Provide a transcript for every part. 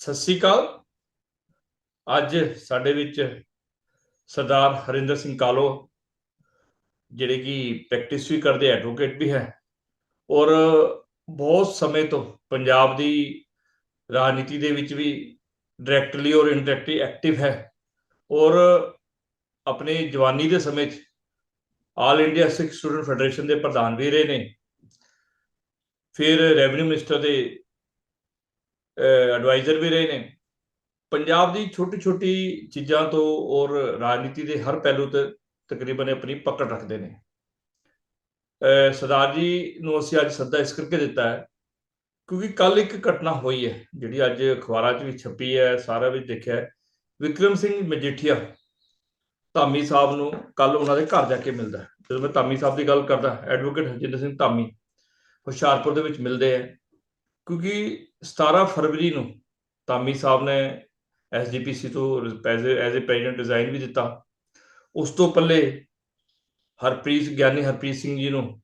ਸਤਿ ਸ੍ਰੀ ਅਕਾਲ। ਅੱਜ ਸਾਡੇ ਵਿੱਚ ਸਰਦਾਰ ਹਰਿੰਦਰ ਸਿੰਘ ਕਾਲੋ, ਜਿਹੜੇ ਕਿ ਪ੍ਰੈਕਟਿਸ ਵੀ ਕਰਦੇ ਐਡਵੋਕੇਟ ਵੀ ਹੈ ਔਰ ਬਹੁਤ ਸਮੇਂ ਤੋਂ ਪੰਜਾਬ ਦੀ ਰਾਜਨੀਤੀ ਦੇ ਵਿੱਚ ਵੀ ਡਾਇਰੈਕਟਲੀ ਔਰ ਇਨਡਾਇਰੈਕਟਲੀ ਐਕਟਿਵ ਹੈ ਔਰ ਆਪਣੇ ਜਵਾਨੀ ਦੇ ਸਮੇਂ 'ਚ all India Sikh student federation ਦੇ ਪ੍ਰਧਾਨ ਵੀ ਰਹੇ ਨੇ। ਫਿਰ ਰੈਵਨਿਊ ਮਿਨਿਸਟਰ ਦੇ ਐਡਵਾਈਜ਼ਰ ਵੀ ਰਹੇ ਨੇ। ਪੰਜਾਬ ਦੀ ਛੋਟੀ ਛੋਟੀ ਚੀਜ਼ਾਂ ਤੋਂ ਔਰ ਰਾਜਨੀਤੀ ਦੇ ਹਰ ਪਹਿਲੂ ਤੇ ਤਕਰੀਬਨ ਆਪਣੀ ਪਕੜ ਰੱਖਦੇ ਨੇ। ਸਰਦਾਰ ਜੀ ਨੂੰ ਅਸੀਂ ਅੱਜ ਸੱਦਾ ਇਸ ਕਰਕੇ ਦਿੱਤਾ ਹੈ ਕਿਉਂਕਿ ਕੱਲ ਇੱਕ ਘਟਨਾ ਹੋਈ ਹੈ, ਜਿਹੜੀ ਅੱਜ ਅਖਬਾਰਾਂ 'ਚ ਵੀ ਛਪੀ ਹੈ ਸਾਰਾ ਵਿੱਚ ਦੇਖਿਆ ਵਿਕਰਮ ਸਿੰਘ ਮਜੀਠੀਆ ਧਾਮੀ ਸਾਹਿਬ ਨੂੰ ਕੱਲ ਉਹਨਾਂ ਦੇ ਘਰ ਜਾ ਕੇ ਮਿਲਦਾ ਜਦੋਂ ਮੈਂ ਧਾਮੀ ਸਾਹਿਬ ਦੀ ਗੱਲ ਕਰਦਾ ਐਡਵੋਕੇਟ ਹਰਜਿੰਦਰ ਸਿੰਘ ਧਾਮੀ ਹੁਸ਼ਿਆਰਪੁਰ ਦੇ ਵਿੱਚ ਮਿਲਦੇ ਹੈ ਕਿਉਂਕਿ 17 ਫਰਵਰੀ ਨੂੰ ਧਾਮੀ ਸਾਹਿਬ ਨੇ ਐਸਜੀਪੀਸੀ ਤੋਂ as as a president resign ਵੀ ਦਿੱਤਾ। ਉਸ ਤੋਂ ਪੱਲੇ ਹਰਪ੍ਰੀਤ, ਗਿਆਨੀ ਹਰਪ੍ਰੀਤ ਸਿੰਘ ਜੀ ਨੂੰ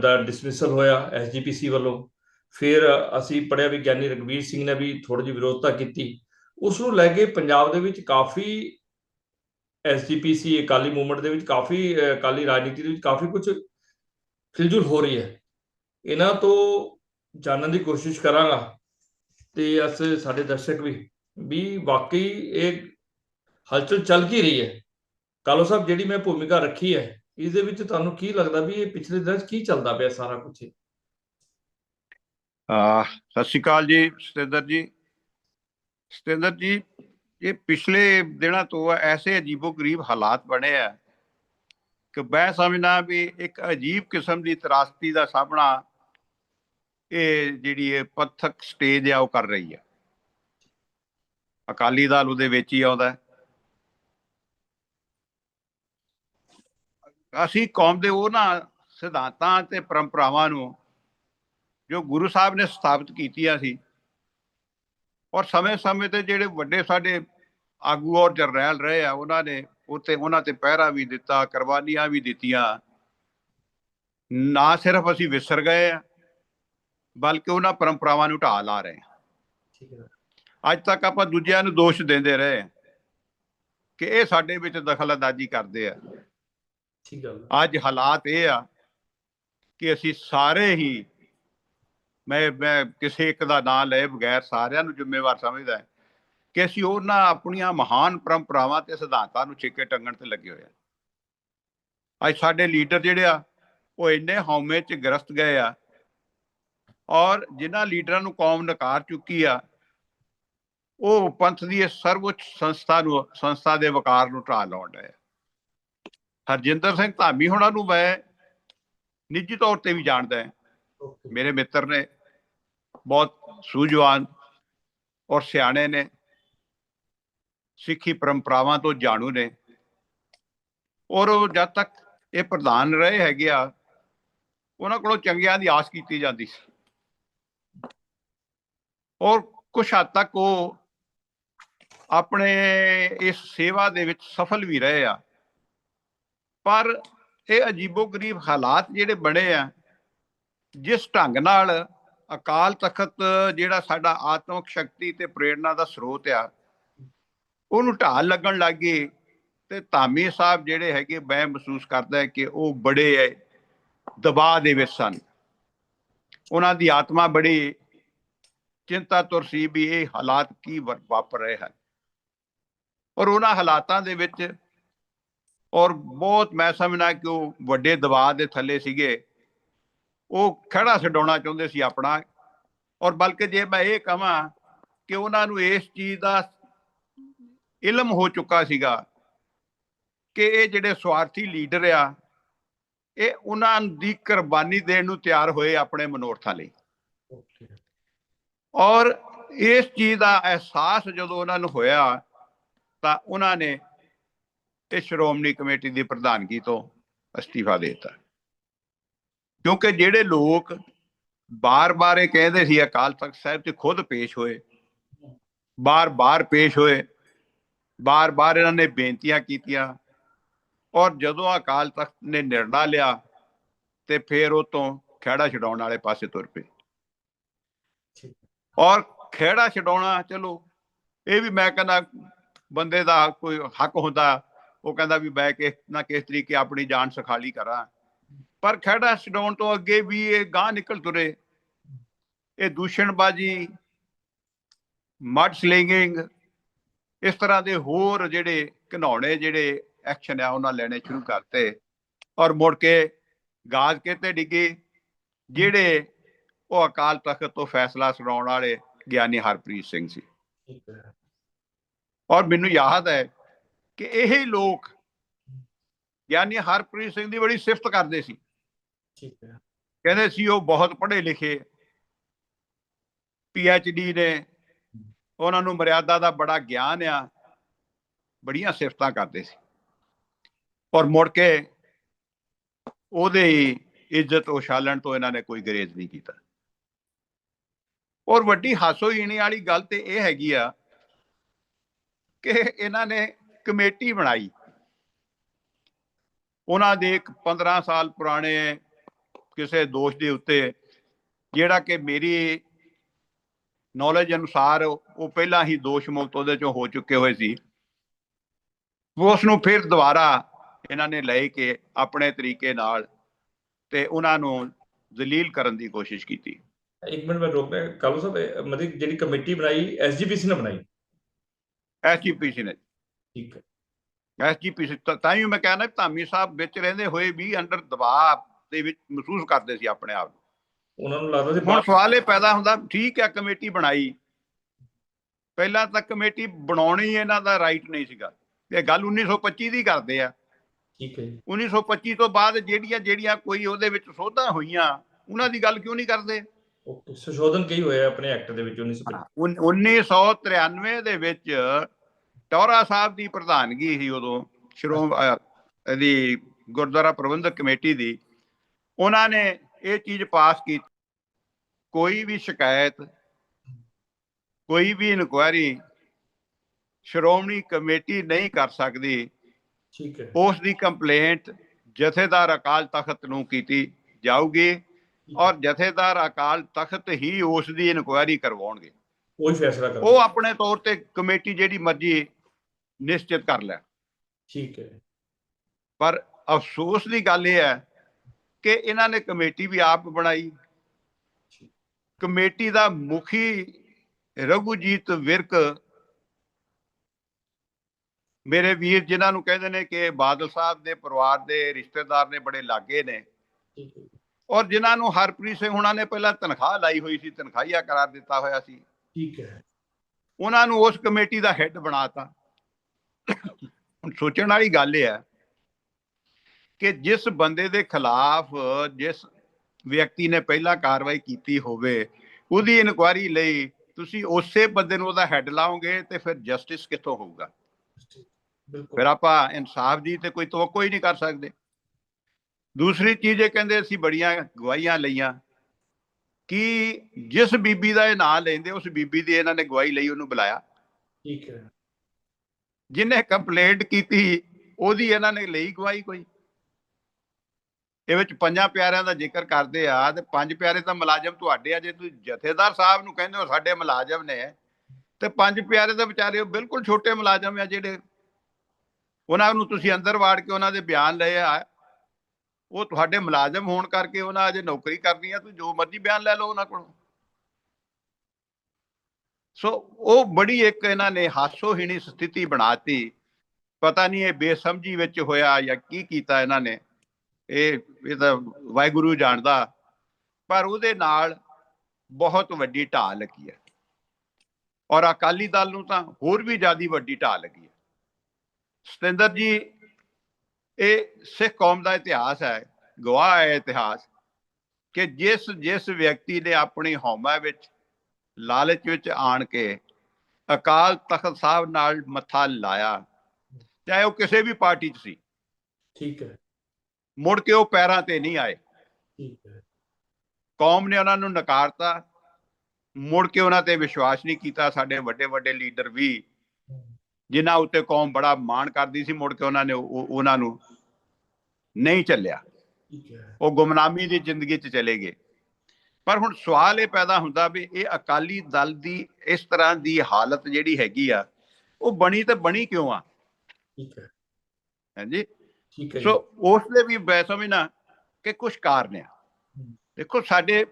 ਦਾ ਡਿਸਮਿਸਲ ਹੋਇਆ ਐਸਜੀਪੀਸੀ ਵੱਲੋਂ। ਫਿਰ ਅਸੀਂ ਪੜਿਆ ਵੀ ਗਿਆਨੀ ਰਗਵੀਰ ਸਿੰਘ ਨੇ ਵੀ ਥੋੜੀ ਜਿਹੀ ਵਿਰੋਧਤਾ ਕੀਤੀ। ਉਸ ਨੂੰ ਲੈ ਕੇ ਪੰਜਾਬ ਦੇ ਵਿੱਚ ਕਾਫੀ ਐਸਜੀਪੀਸੀ ਅਕਾਲੀ ਮੂਵਮੈਂਟ ਦੇ ਵਿੱਚ ਕਾਫੀ ਅਕਾਲੀ ਰਾਜਨੀਤੀ ਦੇ ਵਿੱਚ ਕਾਫੀ ਕੁਝ ਖਿਲਜੁਲ ਹੋ ਰਹੀ ਹੈ। ਇਹਨਾਂ ਤੋਂ ਜਾਣਨ ਦੀ ਕੋਸ਼ਿਸ਼ ਕਰਾਂਗਾ। ਤੇ ਅਸ ਸਾਡੇ ਦਰਸ਼ਕ ਵੀ ਵੀ ਵਾਕਈ ਇਹ ਹਲਚਲ ਚੱਲ ਕੀ ਰਹੀ ਹੈ? ਕਾਲੋ ਸਾਹਿਬ, ਜਿਹੜੀ ਮੈਂ ਭੂਮਿਕਾ ਰੱਖੀ ਹੈ ਇਸ ਦੇ ਵਿੱਚ ਤੁਹਾਨੂੰ ਕੀ ਲੱਗਦਾ ਵੀ ਇਹ ਪਿਛਲੇ ਦਿਨਾਂ 'ਚ ਕੀ ਚੱਲਦਾ ਪਿਆ ਸਾਰਾ ਕੁਝ ਆ, ਸਤਿ ਸ਼੍ਰੀ ਅਕਾਲ ਜੀ, ਸਤਿੰਦਰ ਜੀ। ਸਤਿੰਦਰ ਜੀ, ਇਹ ਪਿਛਲੇ ਦਿਨਾਂ ਤੋਂ ਐਸੇ ਅਜੀਬੋ-ਗਰੀਬ ਹਾਲਾਤ ਬਣੇ ਆ ਕਿ ਮੈਂ ਸਮਝਣਾ ਵੀ ਇੱਕ ਅਜੀਬ ਕਿਸਮ ਦੀ ਤਰਾਸਤੀ ਦਾ ਸਾਹਮਣਾ ਇਹ ਜਿਹੜੀ ਇਹ ਪੱਥਕ ਸਟੇਜ ਆ, ਉਹ ਕਰ ਰਹੀ ਆ। ਅਕਾਲੀ ਦਲ ਉਹਦੇ ਵਿੱਚ ਹੀ ਆਉਂਦਾ ਅਸੀਂ ਕੌਮ ਦੇ ਉਹ ਨਾ ਸਿਧਾਂਤਾਂ ਤੇ ਪਰੰਪਰਾਵਾਂ ਨੂੰ ਜੋ ਗੁਰੂ ਸਾਹਿਬ ਨੇ ਸਥਾਪਿਤ ਕੀਤੀਆਂ ਸੀ, ਔਰ ਸਮੇਂ-ਸਮੇਂ ਤੇ ਜਿਹੜੇ ਵੱਡੇ ਸਾਡੇ ਆਗੂ ਔਰ ਜਰਨੈਲ ਰਹੇ ਆ, ਉਹਨਾਂ ਨੇ ਉੱਤੇ ਉਹਨਾਂ ਤੇ ਪਹਿਰਾ ਵੀ ਦਿੱਤਾ, ਕੁਰਬਾਨੀਆਂ ਵੀ ਦਿੱਤੀਆਂ। ਨਾ ਸਿਰਫ ਅਸੀਂ ਵਿਸਰ ਗਏ ਆ ਬਲਕਿ ਉਹਨਾਂ ਪਰੰਪਰਾਵਾਂ ਨੂੰ ਢਾਹ ਲਾ ਰਹੇ ਹੈ। ਅੱਜ ਤੱਕ ਆਪਾਂ ਦੂਜਿਆਂ ਨੂੰ ਦੋਸ਼ ਦਿੰਦੇ ਰਹੇ ਕਿ ਇਹ ਸਾਡੇ ਵਿੱਚ ਦਖਲਅੰਦਾਜ਼ੀ ਕਰਦੇ ਆ। ਠੀਕ ਗੱਲ। ਅੱਜ ਹਾਲਾਤ ਇਹ ਆ ਕਿ ਅਸੀਂ ਸਾਰੇ ਹੀ ਮੈਂ ਮੈਂ ਕਿਸੇ ਇੱਕ ਦਾ ਨਾਂ ਲਏ ਬਗੈਰ ਸਾਰਿਆਂ ਨੂੰ ਜ਼ਿੰਮੇਵਾਰ ਸਮਝਦਾ ਕਿ ਅਸੀਂ ਉਹਨਾਂ ਆਪਣੀਆਂ ਮਹਾਨ ਪਰੰਪਰਾਵਾਂ ਤੇ ਸਿਧਾਂਤਾਂ ਨੂੰ ਛੇਕੇ ਟੰਗਣ ਤੇ ਲੱਗੇ ਹੋਏ ਆ ਅੱਜ ਸਾਡੇ ਲੀਡਰ ਜਿਹੜੇ ਆ ਉਹ ਇੰਨੇ ਹਉਮੈ ਚ ਗ੍ਰਸਤ ਗਏ ਆ ਔਰ ਜਿਨ੍ਹਾਂ ਲੀਡਰਾਂ ਨੂੰ ਕੌਮ ਨਕਾਰ ਚੁੱਕੀ ਆ ਉਹ ਪੰਥ ਦੀ ਇਸ ਸਰਵਉੱਚ ਸੰਸਥਾ ਨੂੰ ਸੰਸਥਾ ਦੇ ਵਕਾਰ ਨੂੰ ਢਾਹ ਲਾਉਣ ਆ। ਹਰਜਿੰਦਰ ਸਿੰਘ ਧਾਮੀ ਹੋਣਾ ਨੂੰ ਮੈਂ ਨਿੱਜੀ ਤੌਰ ਤੇ ਵੀ ਜਾਣਦਾ ਹਾਂ. ਮੇਰੇ ਮਿੱਤਰ ਨੇ ਬਹੁਤ ਸੂਝਵਾਨ ਔਰ ਸਿਆਣੇ ਨੇ ਸਿੱਖੀ ਪਰੰਪਰਾਵਾਂ ਤੋਂ ਜਾਣੂ ਨੇ। ਔਰ ਉਹ ਜਦ ਤੱਕ ਇਹ ਪ੍ਰਧਾਨ ਰਹੇ ਹੈਗੇ ਆ ਉਹਨਾਂ ਕੋਲੋਂ ਚੰਗਿਆਂ ਦੀ ਆਸ ਕੀਤੀ ਜਾਂਦੀ ਸੀ। ਔਰ ਕੁਛ ਹੱਦ ਤੱਕ ਉਹ ਆਪਣੇ ਇਸ ਸੇਵਾ ਦੇ ਵਿੱਚ ਸਫਲ ਵੀ ਰਹੇ ਆ। ਪਰ ਇਹ ਅਜੀਬੋ-ਗਰੀਬ ਹਾਲਾਤ ਜਿਹੜੇ ਬਣੇ ਆ, ਜਿਸ ਢੰਗ ਨਾਲ ਅਕਾਲ ਤਖਤ ਜਿਹੜਾ ਸਾਡਾ ਆਤਮਿਕ ਸ਼ਕਤੀ ਤੇ ਪ੍ਰੇਰਣਾ ਦਾ ਸਰੋਤ ਆ, ਉਹਨੂੰ ਢਾਲ ਲੱਗਣ ਲੱਗੀ ਤੇ ਧਾਮੀ ਸਾਹਿਬ ਜਿਹੜੇ ਹੈਗੇ ਮੈਂ ਮਹਿਸੂਸ ਕਰਦਾ ਕਿ ਉਹ ਬੜੇ ਦਬਾਅ ਦੇ ਵਿੱਚ ਸਨ। ਉਹਨਾਂ ਦੀ ਆਤਮਾ ਬੜੀ ਚਿੰਤਾ ਤੁਰ ਸੀ ਵੀ ਇਹ ਹਾਲਾਤ ਕੀ ਵਾ- ਵਾਪਰ ਰਹੇ ਹਨ। ਔਰ ਉਹਨਾਂ ਹਾਲਾਤਾਂ ਦੇ ਵਿੱਚ ਔਰ ਬਹੁਤ, ਮੈਂ ਸਮਝਣਾ ਕਿ ਉਹ ਵੱਡੇ ਦਬਾਅ ਦੇ ਥੱਲੇ ਸੀਗੇ। ਉਹ ਖੜਾ ਛਡਾਉਣਾ ਚਾਹੁੰਦੇ ਸੀ ਆਪਣਾ। ਔਰ ਬਲਕਿ ਜੇ ਮੈਂ ਇਹ ਕਹਾਂ ਕਿ ਉਹਨਾਂ ਨੂੰ ਇਸ ਚੀਜ਼ ਦਾ ਇਲਮ ਹੋ ਚੁੱਕਾ ਸੀਗਾ ਕਿ ਇਹ ਜਿਹੜੇ ਸਵਾਰਥੀ ਲੀਡਰ ਆ, ਇਹ ਉਹਨਾਂ ਦੀ ਕੁਰਬਾਨੀ ਦੇਣ ਨੂੰ ਤਿਆਰ ਹੋਏ ਆਪਣੇ ਮਨੋਰਥਾਂ ਲਈ। ਔਰ ਇਸ ਚੀਜ਼ ਦਾ ਅਹਿਸਾਸ ਜਦੋਂ ਉਹਨਾਂ ਨੂੰ ਹੋਇਆ, ਤਾਂ ਉਹਨਾਂ ਨੇ ਇਹ ਸ਼੍ਰੋਮਣੀ ਕਮੇਟੀ ਦੀ ਪ੍ਰਧਾਨਗੀ ਤੋਂ ਅਸਤੀਫਾ ਦੇ ਦਿੱਤਾ। ਕਿਉਂਕਿ ਜਿਹੜੇ ਲੋਕ ਬਾਰ-ਬਾਰ ਇਹ ਕਹਿੰਦੇ ਸੀ, ਅਕਾਲ ਤਖਤ ਸਾਹਿਬ ਤੇ ਖੁਦ ਪੇਸ਼ ਹੋਏ, ਬਾਰ-ਬਾਰ ਪੇਸ਼ ਹੋਏ, ਬਾਰ-ਬਾਰ ਇਹਨਾਂ ਨੇ ਬੇਨਤੀਆਂ ਕੀਤੀਆਂ, ਔਰ ਜਦੋਂ ਅਕਾਲ ਤਖਤ ਨੇ ਨਿਰਣਾ ਲਿਆ, ਤੇ ਫਿਰ ਉਹ ਤੋਂ ਖਹਿੜਾ ਛਡਾਉਣ ਵਾਲੇ ਪਾਸੇ ਤੁਰ ਪਏ। ਔਰ ਖਹਿੜਾ ਛਡਾਉਣਾ, ਚਲੋ, ਇਹ ਵੀ ਮੈਂ ਕਹਿੰਦਾ, ਬੰਦੇ ਦਾ ਕੋਈ ਹੱਕ ਹੁੰਦਾ, ਉਹ ਕਹਿੰਦਾ ਵੀ ਮੈਂ ਕਿਸ, ਨਾ ਕਿਸ ਤਰੀਕੇ ਆਪਣੀ ਜਾਨ ਸਖਾਲੀ ਕਰਾਂ। ਪਰ ਖਹਿੜਾ ਛਡਾਉਣ ਤੋਂ ਅੱਗੇ ਵੀ ਇਹ ਗਾਂ ਨਿਕਲ ਤੁਰੇ। ਇਹ ਦੂਸ਼ਣਬਾਜੀ ਮਡ ਸਲਿੰਗਿੰਗ ਇਸ ਤਰ੍ਹਾਂ ਦੇ ਹੋਰ ਜਿਹੜੇ ਘਿਨੌਣੇ ਜਿਹੜੇ ਐਕਸ਼ਨ ਆ, ਉਹਨਾਂ ਲੈਣੇ ਸ਼ੁਰੂ ਕਰਤੇ। ਔਰ ਮੁੜ ਕੇ ਗਾਜ ਕੇ ਤੇ ਡਿੱਗੇ, ਜਿਹੜੇ ਉਹ ਅਕਾਲ ਤਖਤ ਤੋਂ ਫੈਸਲਾ ਸੁਣਾਉਣ ਵਾਲੇ ਗਿਆਨੀ ਹਰਪ੍ਰੀਤ ਸਿੰਘ ਸੀ। ਔਰ ਮੈਨੂੰ ਯਾਦ ਹੈ ਕਿ ਇਹ ਹੀ ਲੋਕ ਗਿਆਨੀ ਹਰਪ੍ਰੀਤ ਸਿੰਘ ਦੀ ਬੜੀ ਸਿਫਤ ਕਰਦੇ ਸੀ। ਠੀਕ ਹੈ। ਕਹਿੰਦੇ ਸੀ ਉਹ ਬਹੁਤ ਪੜ੍ਹੇ ਲਿਖੇ ਡੀ ਨੇ ਉਹਨਾਂ ਨੂੰ ਮਰਿਆਦਾ ਦਾ ਬੜਾ ਗਿਆਨ ਆ ਬੜੀਆਂ ਸਿਫਤਾਂ ਕਰਦੇ ਸੀ। ਔਰ ਮੁੜ ਕੇ ਉਹਦੇ ਇੱਜ਼ਤ ਉਛਾਲਣ ਤੋਂ ਇਹਨਾਂ ਨੇ ਕੋਈ ਗਰੇਜ਼ ਨਹੀਂ ਕੀਤਾ। ਔਰ ਵੱਡੀ ਹਾਸੋਹੀਣੀ ਵਾਲੀ ਗੱਲ ਤੇ ਇਹ ਹੈਗੀ ਆ ਕਿ ਇਹਨਾਂ ਨੇ ਕਮੇਟੀ ਬਣਾਈ। ਉਹਨਾਂ ਦੇ ਇੱਕ 15 ਸਾਲ ਪੁਰਾਣੇ ਕਿਸੇ ਦੋਸ਼ ਦੇ ਉੱਤੇ ਜਿਹੜਾ ਕਿ ਮੇਰੀ ਨੌਲੇਜ ਅਨੁਸਾਰ ਉਹ ਪਹਿਲਾਂ ਹੀ ਦੋਸ਼ ਮੁਕਤ ਉਹਦੇ ਚੋਂ ਹੋ ਚੁੱਕੇ ਹੋਏ ਸੀ। ਉਸ ਨੂੰ ਫਿਰ ਦੁਬਾਰਾ ਇਹਨਾਂ ਨੇ ਲੈ ਕੇ ਆਪਣੇ ਤਰੀਕੇ ਨਾਲ ਤੇ ਉਹਨਾਂ ਨੂੰ ਜ਼ਲੀਲ ਕਰਨ ਦੀ ਕੋਸ਼ਿਸ਼ ਕੀਤੀ। ਇੱਕ ਮਿੰਟ ਮੈਂ ਰੋਕ ਰਿਹਾ ਕਾਲੂ ਸਾਹਿਬ ਮਤਲਬ ਜਿਹੜੀ ਕਮੇਟੀ ਬਣਾਈ ਐਸਜੀਪੀਸੀ ਨੇ ਬਣਾਈ? ਐਸਜੀਪੀਸੀ ਨੇ। ਠੀਕ ਹੈ। ਐਸਜੀਪੀਸੀ ਤਾਂ ਹੀ ਮੈਂ ਕਹਿੰਦਾ ਧਾਮੀ ਸਾਹਿਬ ਵਿੱਚ ਰਹਿੰਦੇ ਹੋਏ ਵੀ ਅੰਡਰ ਦਬਾਅ ਦੇ ਵਿੱਚ ਮਹਿਸੂਸ ਕਰਦੇ ਸੀ ਆਪਣੇ ਆਪ ਨੂੰ। ਉਹਨਾਂ ਨੂੰ ਲੱਗਦਾ ਸੀ ਹੁਣ ਸਵਾਲ ਇਹ ਪੈਦਾ ਹੁੰਦਾ ਠੀਕ ਹੈ ਕਮੇਟੀ ਬਣਾਈ। ਪਹਿਲਾਂ ਤਾਂ ਕਮੇਟੀ ਬਣਾਉਣੀ ਇਹਨਾਂ ਦਾ ਰਾਈਟ ਨਹੀਂ ਸੀਗਾ। ਇਹ ਗੱਲ 1925 ਦੀ ਕਰਦੇ ਆ। ਠੀਕ ਹੈ ਜੀ। 1925 ਤੋਂ ਬਾਅਦ ਜਿਹੜੀਆਂ ਜਿਹੜੀਆਂ ਕੋਈ ਉਹਦੇ ਵਿੱਚ ਸੋਧਾਂ ਹੋਈਆਂ ਉਹਨਾਂ ਦੀ ਗੱਲ ਕਿਉਂ ਨਹੀਂ ਕਰਦੇ? ਓਕੇ ਸੰਸ਼ੋਧਨ ਕਈ ਹੋਇਆ ਆਪਣੇ ਐਕਟ ਦੇ ਵਿੱਚ 1950 ਉਨ- 1993 ਦੇ ਵਿੱਚ ਟੌਰਾ ਸਾਹਿਬ ਦੀ ਪ੍ਰਧਾਨਗੀ ਸੀ ਉਦੋਂ ਸ਼੍ਰੋਮ ਇਹਦੀ ਗੁਰਦੁਆਰਾ ਪ੍ਰਬੰਧਕ ਕਮੇਟੀ ਦੀ। ਉਹਨਾਂ ਨੇ ਇਹ ਚੀਜ਼ ਪਾਸ ਕੀਤੀ ਕੋਈ ਵੀ ਸ਼ਿਕਾਇਤ ਕੋਈ ਵੀ ਇਨਕੁਆਇਰੀ ਸ਼੍ਰੋਮਣੀ ਕਮੇਟੀ ਨਹੀਂ ਕਰ ਸਕਦੀ। ਠੀਕ ਹੈ। ਉਸ ਦੀ ਕੰਪਲੇਂਟ ਜਥੇਦਾਰ ਅਕਾਲ ਤਖਤ ਨੂੰ ਕੀਤੀ ਜਾਊਗੀ। ਔਰ ਜਥੇਦਾਰ ਅਕਾਲ ਤਖਤ ਹੀ ਉਸ ਦੀ ਇਨਕੁਆਇਰੀ ਕਰਵਾਉਣਗੇ। ਕੋਈ ਫੈਸਲਾ ਕਰ। ਉਹ ਆਪਣੇ ਤੌਰ ਤੇ ਕਮੇਟੀ ਜਿਹੜੀ ਮਰਜ਼ੀ ਨਿਸ਼ਚਿਤ ਕਰ ਲੈ। ਠੀਕ ਹੈ। ਪਰ ਅਫਸੋਸ ਦੀ ਗੱਲ ਇਹ ਹੈ ਕਿ ਇਹਨਾਂ ਨੇ ਕਮੇਟੀ ਵੀ ਆਪ ਬਣਾਈ। ਕਮੇਟੀ ਦਾ ਮੁਖੀ ਰਘੁਜੀਤ ਵਿਰਕ ਮੇਰੇ ਵੀਰ ਜਿਨ੍ਹਾਂ ਨੂੰ ਕਹਿੰਦੇ ਨੇ ਕਿ ਬਾਦਲ ਸਾਹਿਬ ਦੇ ਪਰਿਵਾਰ ਦੇ ਰਿਸ਼ਤੇਦਾਰ ਨੇ ਬੜੇ ਲਾਗੇ ਨੇ। ਔਰ ਜਿਨ੍ਹਾਂ ਨੂੰ ਹਰਪ੍ਰੀਤ ਸਿੰਘ ਹੁਣਾਂ ਨੇ ਪਹਿਲਾਂ ਤਨਖਾਹ ਲਾਈ ਹੋਈ ਸੀ ਤਨਖਾਹੀਆ ਕਰਾਰ ਦਿੱਤਾ ਹੋਇਆ ਸੀ। ਠੀਕ ਹੈ। ਉਹਨਾਂ ਨੂੰ ਉਸ ਕਮੇਟੀ ਦਾ ਹੈੱਡ ਬਣਾਤਾ। ਹੁਣ ਸੋਚਣ ਵਾਲੀ ਗੱਲ ਇਹ ਹੈ ਕਿ ਜਿਸ ਬੰਦੇ ਦੇ ਖਿਲਾਫ ਜਿਸ ਵਿਅਕਤੀ ਨੇ ਪਹਿਲਾਂ ਕਾਰਵਾਈ ਕੀਤੀ ਹੋਵੇ ਉਹਦੀ ਇਨਕੁਆਇਰੀ ਲਈ ਤੁਸੀਂ ਉਸੇ ਬੰਦੇ ਨੂੰ ਉਹਦਾ ਹੈੱਡ ਲਾਓਗੇ ਤੇ ਫਿਰ ਜਸਟਿਸ ਕਿੱਥੋਂ ਹੋਊਗਾ? ਬਿਲਕੁਲ। ਫਿਰ ਆਪਾਂ ਇਨਸਾਫ ਦੀ ਤੇ ਕੋਈ ਤਵੱਕੋ ਹੀ ਨਹੀਂ ਕਰ ਸਕਦੇ। ਦੂਸਰੀ ਚੀਜ਼ ਇਹ ਕਹਿੰਦੇ ਅਸੀਂ ਬੜੀਆਂ ਗਵਾਹੀਆਂ ਲਈਆਂ ਕਿ ਜਿਸ ਬੀਬੀ ਦਾ ਇਹ ਨਾਂ ਲੈਂਦੇ ਉਸ ਬੀਬੀ ਦੀ ਇਹਨਾਂ ਨੇ ਗਵਾਹੀ ਲਈ ਉਹਨੂੰ ਬੁਲਾਇਆ। ਠੀਕ ਹੈ। ਜਿਹਨੇ ਕੰਪਲੇਂਟ ਕੀਤੀ ਉਹਦੀ ਇਹਨਾਂ ਨੇ ਲਈ ਗਵਾਹੀ ਕੋਈ। ਇਹ ਵਿੱਚ ਪੰਜਾਂ ਪਿਆਰਿਆਂ ਦਾ ਜ਼ਿਕਰ ਕਰਦੇ ਆ ਤੇ ਪੰਜ ਪਿਆਰੇ ਤਾਂ ਮੁਲਾਜ਼ਮ ਤੁਹਾਡੇ ਆ ਜੇ ਤੁਸੀਂ ਜਥੇਦਾਰ ਸਾਹਿਬ ਨੂੰ ਕਹਿੰਦੇ ਹੋ ਸਾਡੇ ਮੁਲਾਜ਼ਮ ਨੇ ਤੇ ਪੰਜ ਪਿਆਰੇ ਤਾਂ ਵਿਚਾਰੇ ਉਹ ਬਿਲਕੁਲ ਛੋਟੇ ਮੁਲਾਜ਼ਮ ਆ ਜਿਹੜੇ। ਉਹਨਾਂ ਨੂੰ ਤੁਸੀਂ ਅੰਦਰ ਵਾੜ ਕੇ ਉਹਨਾਂ ਦੇ ਬਿਆਨ ਲਏ ਆ ਉਹ ਤੁਹਾਡੇ ਮੁਲਾਜ਼ਮ ਹੋਣ ਕਰਕੇ ਉਹਨਾਂ ਅਜੇ ਨੌਕਰੀ ਕਰਨੀ ਆ, ਤੁਸੀਂ ਜੋ ਮਰਜ਼ੀ ਬਿਆਨ ਲੈ ਲਓ ਉਹਨਾਂ ਕੋਲੋਂ। ਸੋ ਉਹ ਬੜੀ ਇੱਕ ਇਹਨਾਂ ਨੇ ਹਾਸੋਹੀਣੀ ਸਥਿਤੀ ਬਣਾਤੀ। ਪਤਾ ਨਹੀਂ ਇਹ ਬੇਸਮਝੀ ਵਿੱਚ ਹੋਇਆ ਜਾਂ ਕੀ ਕੀਤਾ ਇਹਨਾਂ ਨੇ। ਇਹ ਇਹ ਤਾਂ ਵਾਹਿਗੁਰੂ ਜਾਣਦਾ, ਪਰ ਉਹਦੇ ਨਾਲ ਬਹੁਤ ਵੱਡੀ ਢਾਲ ਲੱਗੀ ਹੈ। ਔਰ ਅਕਾਲੀ ਦਲ ਨੂੰ ਤਾਂ ਹੋਰ ਵੀ ਜ਼ਿਆਦਾ ਵੱਡੀ ਢਾਲ ਲੱਗੀ ਹੈ। ਸਤਿੰਦਰ ਜੀ ਇਹ ਸਿੱਖ ਕੌਮ ਦਾ ਇਤਿਹਾਸ ਹੈ ਗਵਾਹ ਹੈ ਇਤਿਹਾਸ ਕਿ ਜਿਸ ਜਿਸ ਵਿਅਕਤੀ ਨੇ ਆਪਣੀ ਹਉਮੈ ਵਿੱਚ ਲਾਲਚ ਵਿੱਚ ਆਣ ਕੇ ਅਕਾਲ ਤਖਤ ਸਾਹਿਬ ਨਾਲ ਮੱਥਾ ਲਾਇਆ ਚਾਹੇ ਉਹ ਕਿਸੇ ਵੀ ਪਾਰਟੀ 'ਚ ਸੀ। ਠੀਕ ਹੈ। ਮੁੜ ਕੇ ਉਹ ਪੈਰਾਂ ਤੇ ਨਹੀਂ ਆਏ। ਠੀਕ ਹੈ। ਕੌਮ ਨੇ ਉਹਨਾਂ ਨੂੰ ਨਕਾਰਤਾ ਮੁੜ ਕੇ ਉਹਨਾਂ ਤੇ ਵਿਸ਼ਵਾਸ ਨਹੀਂ ਕੀਤਾ ਸਾਡੇ ਵੱਡੇ ਵੱਡੇ ਲੀਡਰ ਵੀ ਜਿਨ੍ਹਾਂ ਉੱਤੇ ਕੌਮ ਬੜਾ ਮਾਣ ਕਰਦੀ ਸੀ ਮੁੜ ਕੇ ਉਹਨਾਂ ਨੇ ਉਹ- ਉਹਨਾਂ ਨੂੰ ਨਹੀਂ ਚੱਲਿਆ। ਉਹ ਗੁਮਨਾਮੀ ਦੀ ਜ਼ਿੰਦਗੀ 'ਚ ਚਲੇ ਗਏ। ਪਰ ਹੁਣ ਸਵਾਲ ਇਹ ਪੈਦਾ ਹੁੰਦਾ ਵੀ ਇਹ ਅਕਾਲੀ ਦਲ ਦੀ ਇਸ ਤਰ੍ਹਾਂ ਦੀ ਹਾਲਤ ਜਿਹੜੀ ਹੈਗੀ ਆ ਉਹ ਬਣੀ ਤੇ ਬਣੀ ਕਿਉਂ ਆ? ਠੀਕ ਹੈ। ਹਾਂਜੀ? ਠੀਕ ਹੈ। ਸੋ ਉਸ ਦੇ ਵੀ ਮੈਂ ਸਮਝਣਾ ਕਿ ਕੁਝ ਕਾਰਨ ਆ। ਦੇਖੋ ਸਾਡੇ